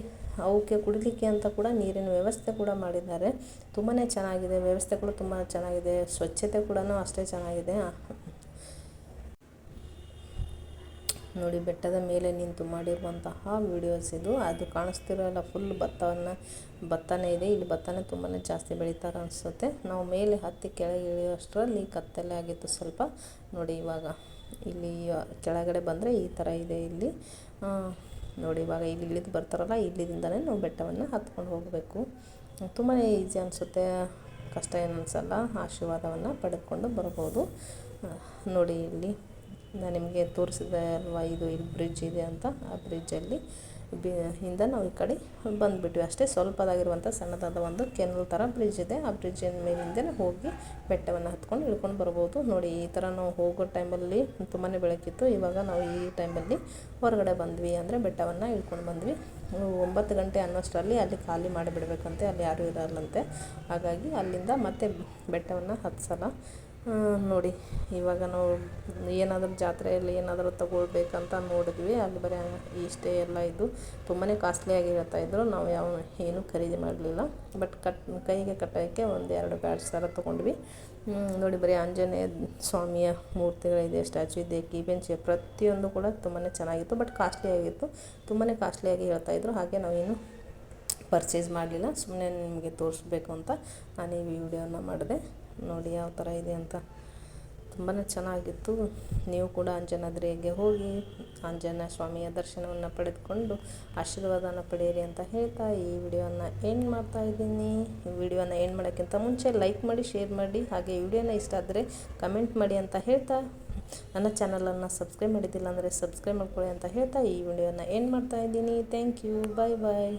ಅವಕ್ಕೆ ಕುಡಿಲಿಕ್ಕೆ ಅಂತ ಕೂಡ ನೀರಿನ ವ್ಯವಸ್ಥೆ ಕೂಡ ಮಾಡಿದ್ದಾರೆ. ತುಂಬಾ ಚೆನ್ನಾಗಿದೆ ವ್ಯವಸ್ಥೆಗಳು ತುಂಬ ಚೆನ್ನಾಗಿದೆ, ಸ್ವಚ್ಛತೆ ಕೂಡ ಅಷ್ಟೇ ಚೆನ್ನಾಗಿದೆ. ನೋಡಿ, ಬೆಟ್ಟದ ಮೇಲೆ ನಿಂತು ಮಾಡಿರುವಂತಹ ವಿಡಿಯೋಸ್ ಇದು. ಅದು ಕಾಣಿಸ್ತಿರೋಲ್ಲ ಫುಲ್ ಭತ್ತವನ್ನು ಭತ್ತನೇ ಇದೆ. ಇಲ್ಲಿ ಭತ್ತನೇ ತುಂಬಾ ಜಾಸ್ತಿ ಬೆಳೀತಾರೆ ಅನಿಸುತ್ತೆ. ನಾವು ಮೇಲೆ ಹತ್ತಿ ಕೆಳಗೆ ಇಳಿಯೋಷ್ಟರಲ್ಲಿ ಕತ್ತಲೆ ಆಗಿತ್ತು ಸ್ವಲ್ಪ. ನೋಡಿ ಇವಾಗ ಇಲ್ಲಿ ಕೆಳಗಡೆ ಬಂದರೆ ಈ ಥರ ಇದೆ ಇಲ್ಲಿ. ನೋಡಿ ಇವಾಗ ಇಲ್ಲಿ ಇಳಿದು ಬರ್ತಾರಲ್ಲ ಇಲ್ಲಿದಿಂದಲೇ ನಾವು ಬೆಟ್ಟವನ್ನು ಹತ್ಕೊಂಡು ಹೋಗಬೇಕು. ತುಂಬಾ ಈಸಿ ಅನಿಸುತ್ತೆ. ಕಷ್ಟ ಏನು ಅನಿಸಲ್ಲ ಆಶೀರ್ವಾದವನ್ನು ಪಡೆದುಕೊಂಡು ಬರ್ಬೋದು. ನೋಡಿ ಇಲ್ಲಿ ನಾನು ನಿಮಗೆ ತೋರಿಸಿದೆ ಅಲ್ವಾ? ಇದು ಇಲ್ಲಿ ಬ್ರಿಡ್ಜ್ ಇದೆ ಅಂತ. ಆ ಬ್ರಿಡ್ಜಲ್ಲಿ ಬಿ ಇಂದ ನಾವು ಈ ಕಡೆ ಬಂದುಬಿಟ್ವಿ ಅಷ್ಟೇ. ಸ್ವಲ್ಪದಾಗಿರುವಂಥ ಸಣ್ಣದಾದ ಒಂದು ಕೆನಲ್ ಥರ ಬ್ರಿಡ್ಜ್ ಇದೆ. ಆ ಬ್ರಿಡ್ಜಿನ ಮೇಲಿಂದ ಹೋಗಿ ಬೆಟ್ಟವನ್ನು ಹತ್ಕೊಂಡು ಇಳ್ಕೊಂಡು ಬರ್ಬೋದು. ನೋಡಿ, ಈ ಥರ ನಾವು ಹೋಗೋ ಟೈಮಲ್ಲಿ ತುಂಬಾ ಬೆಳಕಿತ್ತು. ಇವಾಗ ನಾವು ಈ ಟೈಮಲ್ಲಿ ಹೊರಗಡೆ ಬಂದ್ವಿ ಅಂದರೆ ಬೆಟ್ಟವನ್ನು ಇಳ್ಕೊಂಡು ಬಂದ್ವಿ. ಒಂಬತ್ತು ಗಂಟೆ ಅನ್ನೋಷ್ಟರಲ್ಲಿ ಅಲ್ಲಿ ಖಾಲಿ ಮಾಡಿಬಿಡ್ಬೇಕಂತೆ. ಅಲ್ಲಿ ಯಾರೂ ಇರಲ್ಲಂತೆ. ಹಾಗಾಗಿ ಅಲ್ಲಿಂದ ಮತ್ತೆ ಬೆಟ್ಟವನ್ನು ಹತ್ಸಲ್ಲ ನೋಡಿ, ಇವಾಗ ನಾವು ಏನಾದರೂ ಜಾತ್ರೆಯಲ್ಲಿ ಏನಾದರೂ ತಗೊಳ್ಬೇಕಂತ ನೋಡಿದ್ವಿ. ಅಲ್ಲಿ ಬರೀ ಇಷ್ಟೇ ಎಲ್ಲ ಇದ್ದು ತುಂಬಾ ಕಾಸ್ಟ್ಲಿಯಾಗಿ ಇದ್ದರು ನಾವು ಯಾವ ಏನೂ ಖರೀದಿ ಮಾಡಲಿಲ್ಲ. ಬಟ್ ಕಟ್, ಕೈಗೆ ಕಟ್ಟೋಕ್ಕೆ ಒಂದು ಎರಡು ಬ್ಯಾಡ್ಸ್ ಥರ ತೊಗೊಂಡ್ವಿ. ನೋಡಿ ಬರೀ ಆಂಜನೇಯ ಸ್ವಾಮಿಯ ಮೂರ್ತಿಗಳಿದೆ, ಸ್ಟ್ಯಾಚು ಇದೆ, ಕೀ ಬೆಂಚ್ ಪ್ರತಿಯೊಂದು ಕೂಡ ತುಂಬಾ ಚೆನ್ನಾಗಿತ್ತು. ಬಟ್ ಕಾಸ್ಟ್ಲಿ ಆಗಿತ್ತು. ತುಂಬಾ ಕಾಸ್ಟ್ಲಿಯಾಗಿ ಹೇಳ್ತಾಯಿದ್ರು ಹಾಗೆ ನಾವೇನು ಪರ್ಚೇಸ್ ಮಾಡಲಿಲ್ಲ. ಸುಮ್ಮನೆ ನಿಮಗೆ ತೋರಿಸ್ಬೇಕು ಅಂತ ನಾನು ಈ ವಿಡಿಯೋನ ಮಾಡಿದೆ. ನೋಡಿ ಯಾವ ಥರ ಇದೆ ಅಂತ. ತುಂಬಾ ಚೆನ್ನಾಗಿತ್ತು. ನೀವು ಕೂಡ ಅಂಜನಾದ್ರಿಗೆ ಹೋಗಿ ಆಂಜನೇಯ ಸ್ವಾಮಿಯ ದರ್ಶನವನ್ನು ಪಡೆದುಕೊಂಡು ಆಶೀರ್ವಾದನ ಪಡೆಯಿರಿ ಅಂತ ಹೇಳ್ತಾ ಈ ವಿಡಿಯೋನ ಏನು ಮಾಡ್ತಾ ಇದ್ದೀನಿ. ಈ ವಿಡಿಯೋನ ಏನು ಮಾಡೋಕ್ಕಿಂತ ಮುಂಚೆ ಲೈಕ್ ಮಾಡಿ ಶೇರ್ ಮಾಡಿ, ಹಾಗೆ ವಿಡಿಯೋನ ಇಷ್ಟ ಆದರೆ ಕಮೆಂಟ್ ಮಾಡಿ ಅಂತ ಹೇಳ್ತಾ. ನನ್ನ ಚಾನಲನ್ನು ಸಬ್ಸ್ಕ್ರೈಬ್ ಮಾಡಿದ್ದಿಲ್ಲ ಅಂದರೆ ಸಬ್ಸ್ಕ್ರೈಬ್ ಮಾಡ್ಕೊಳ್ಳಿ ಅಂತ ಹೇಳ್ತಾ ಈ ವಿಡಿಯೋನ ಏನು ಮಾಡ್ತಾ ಇದ್ದೀನಿ. Thank you bye bye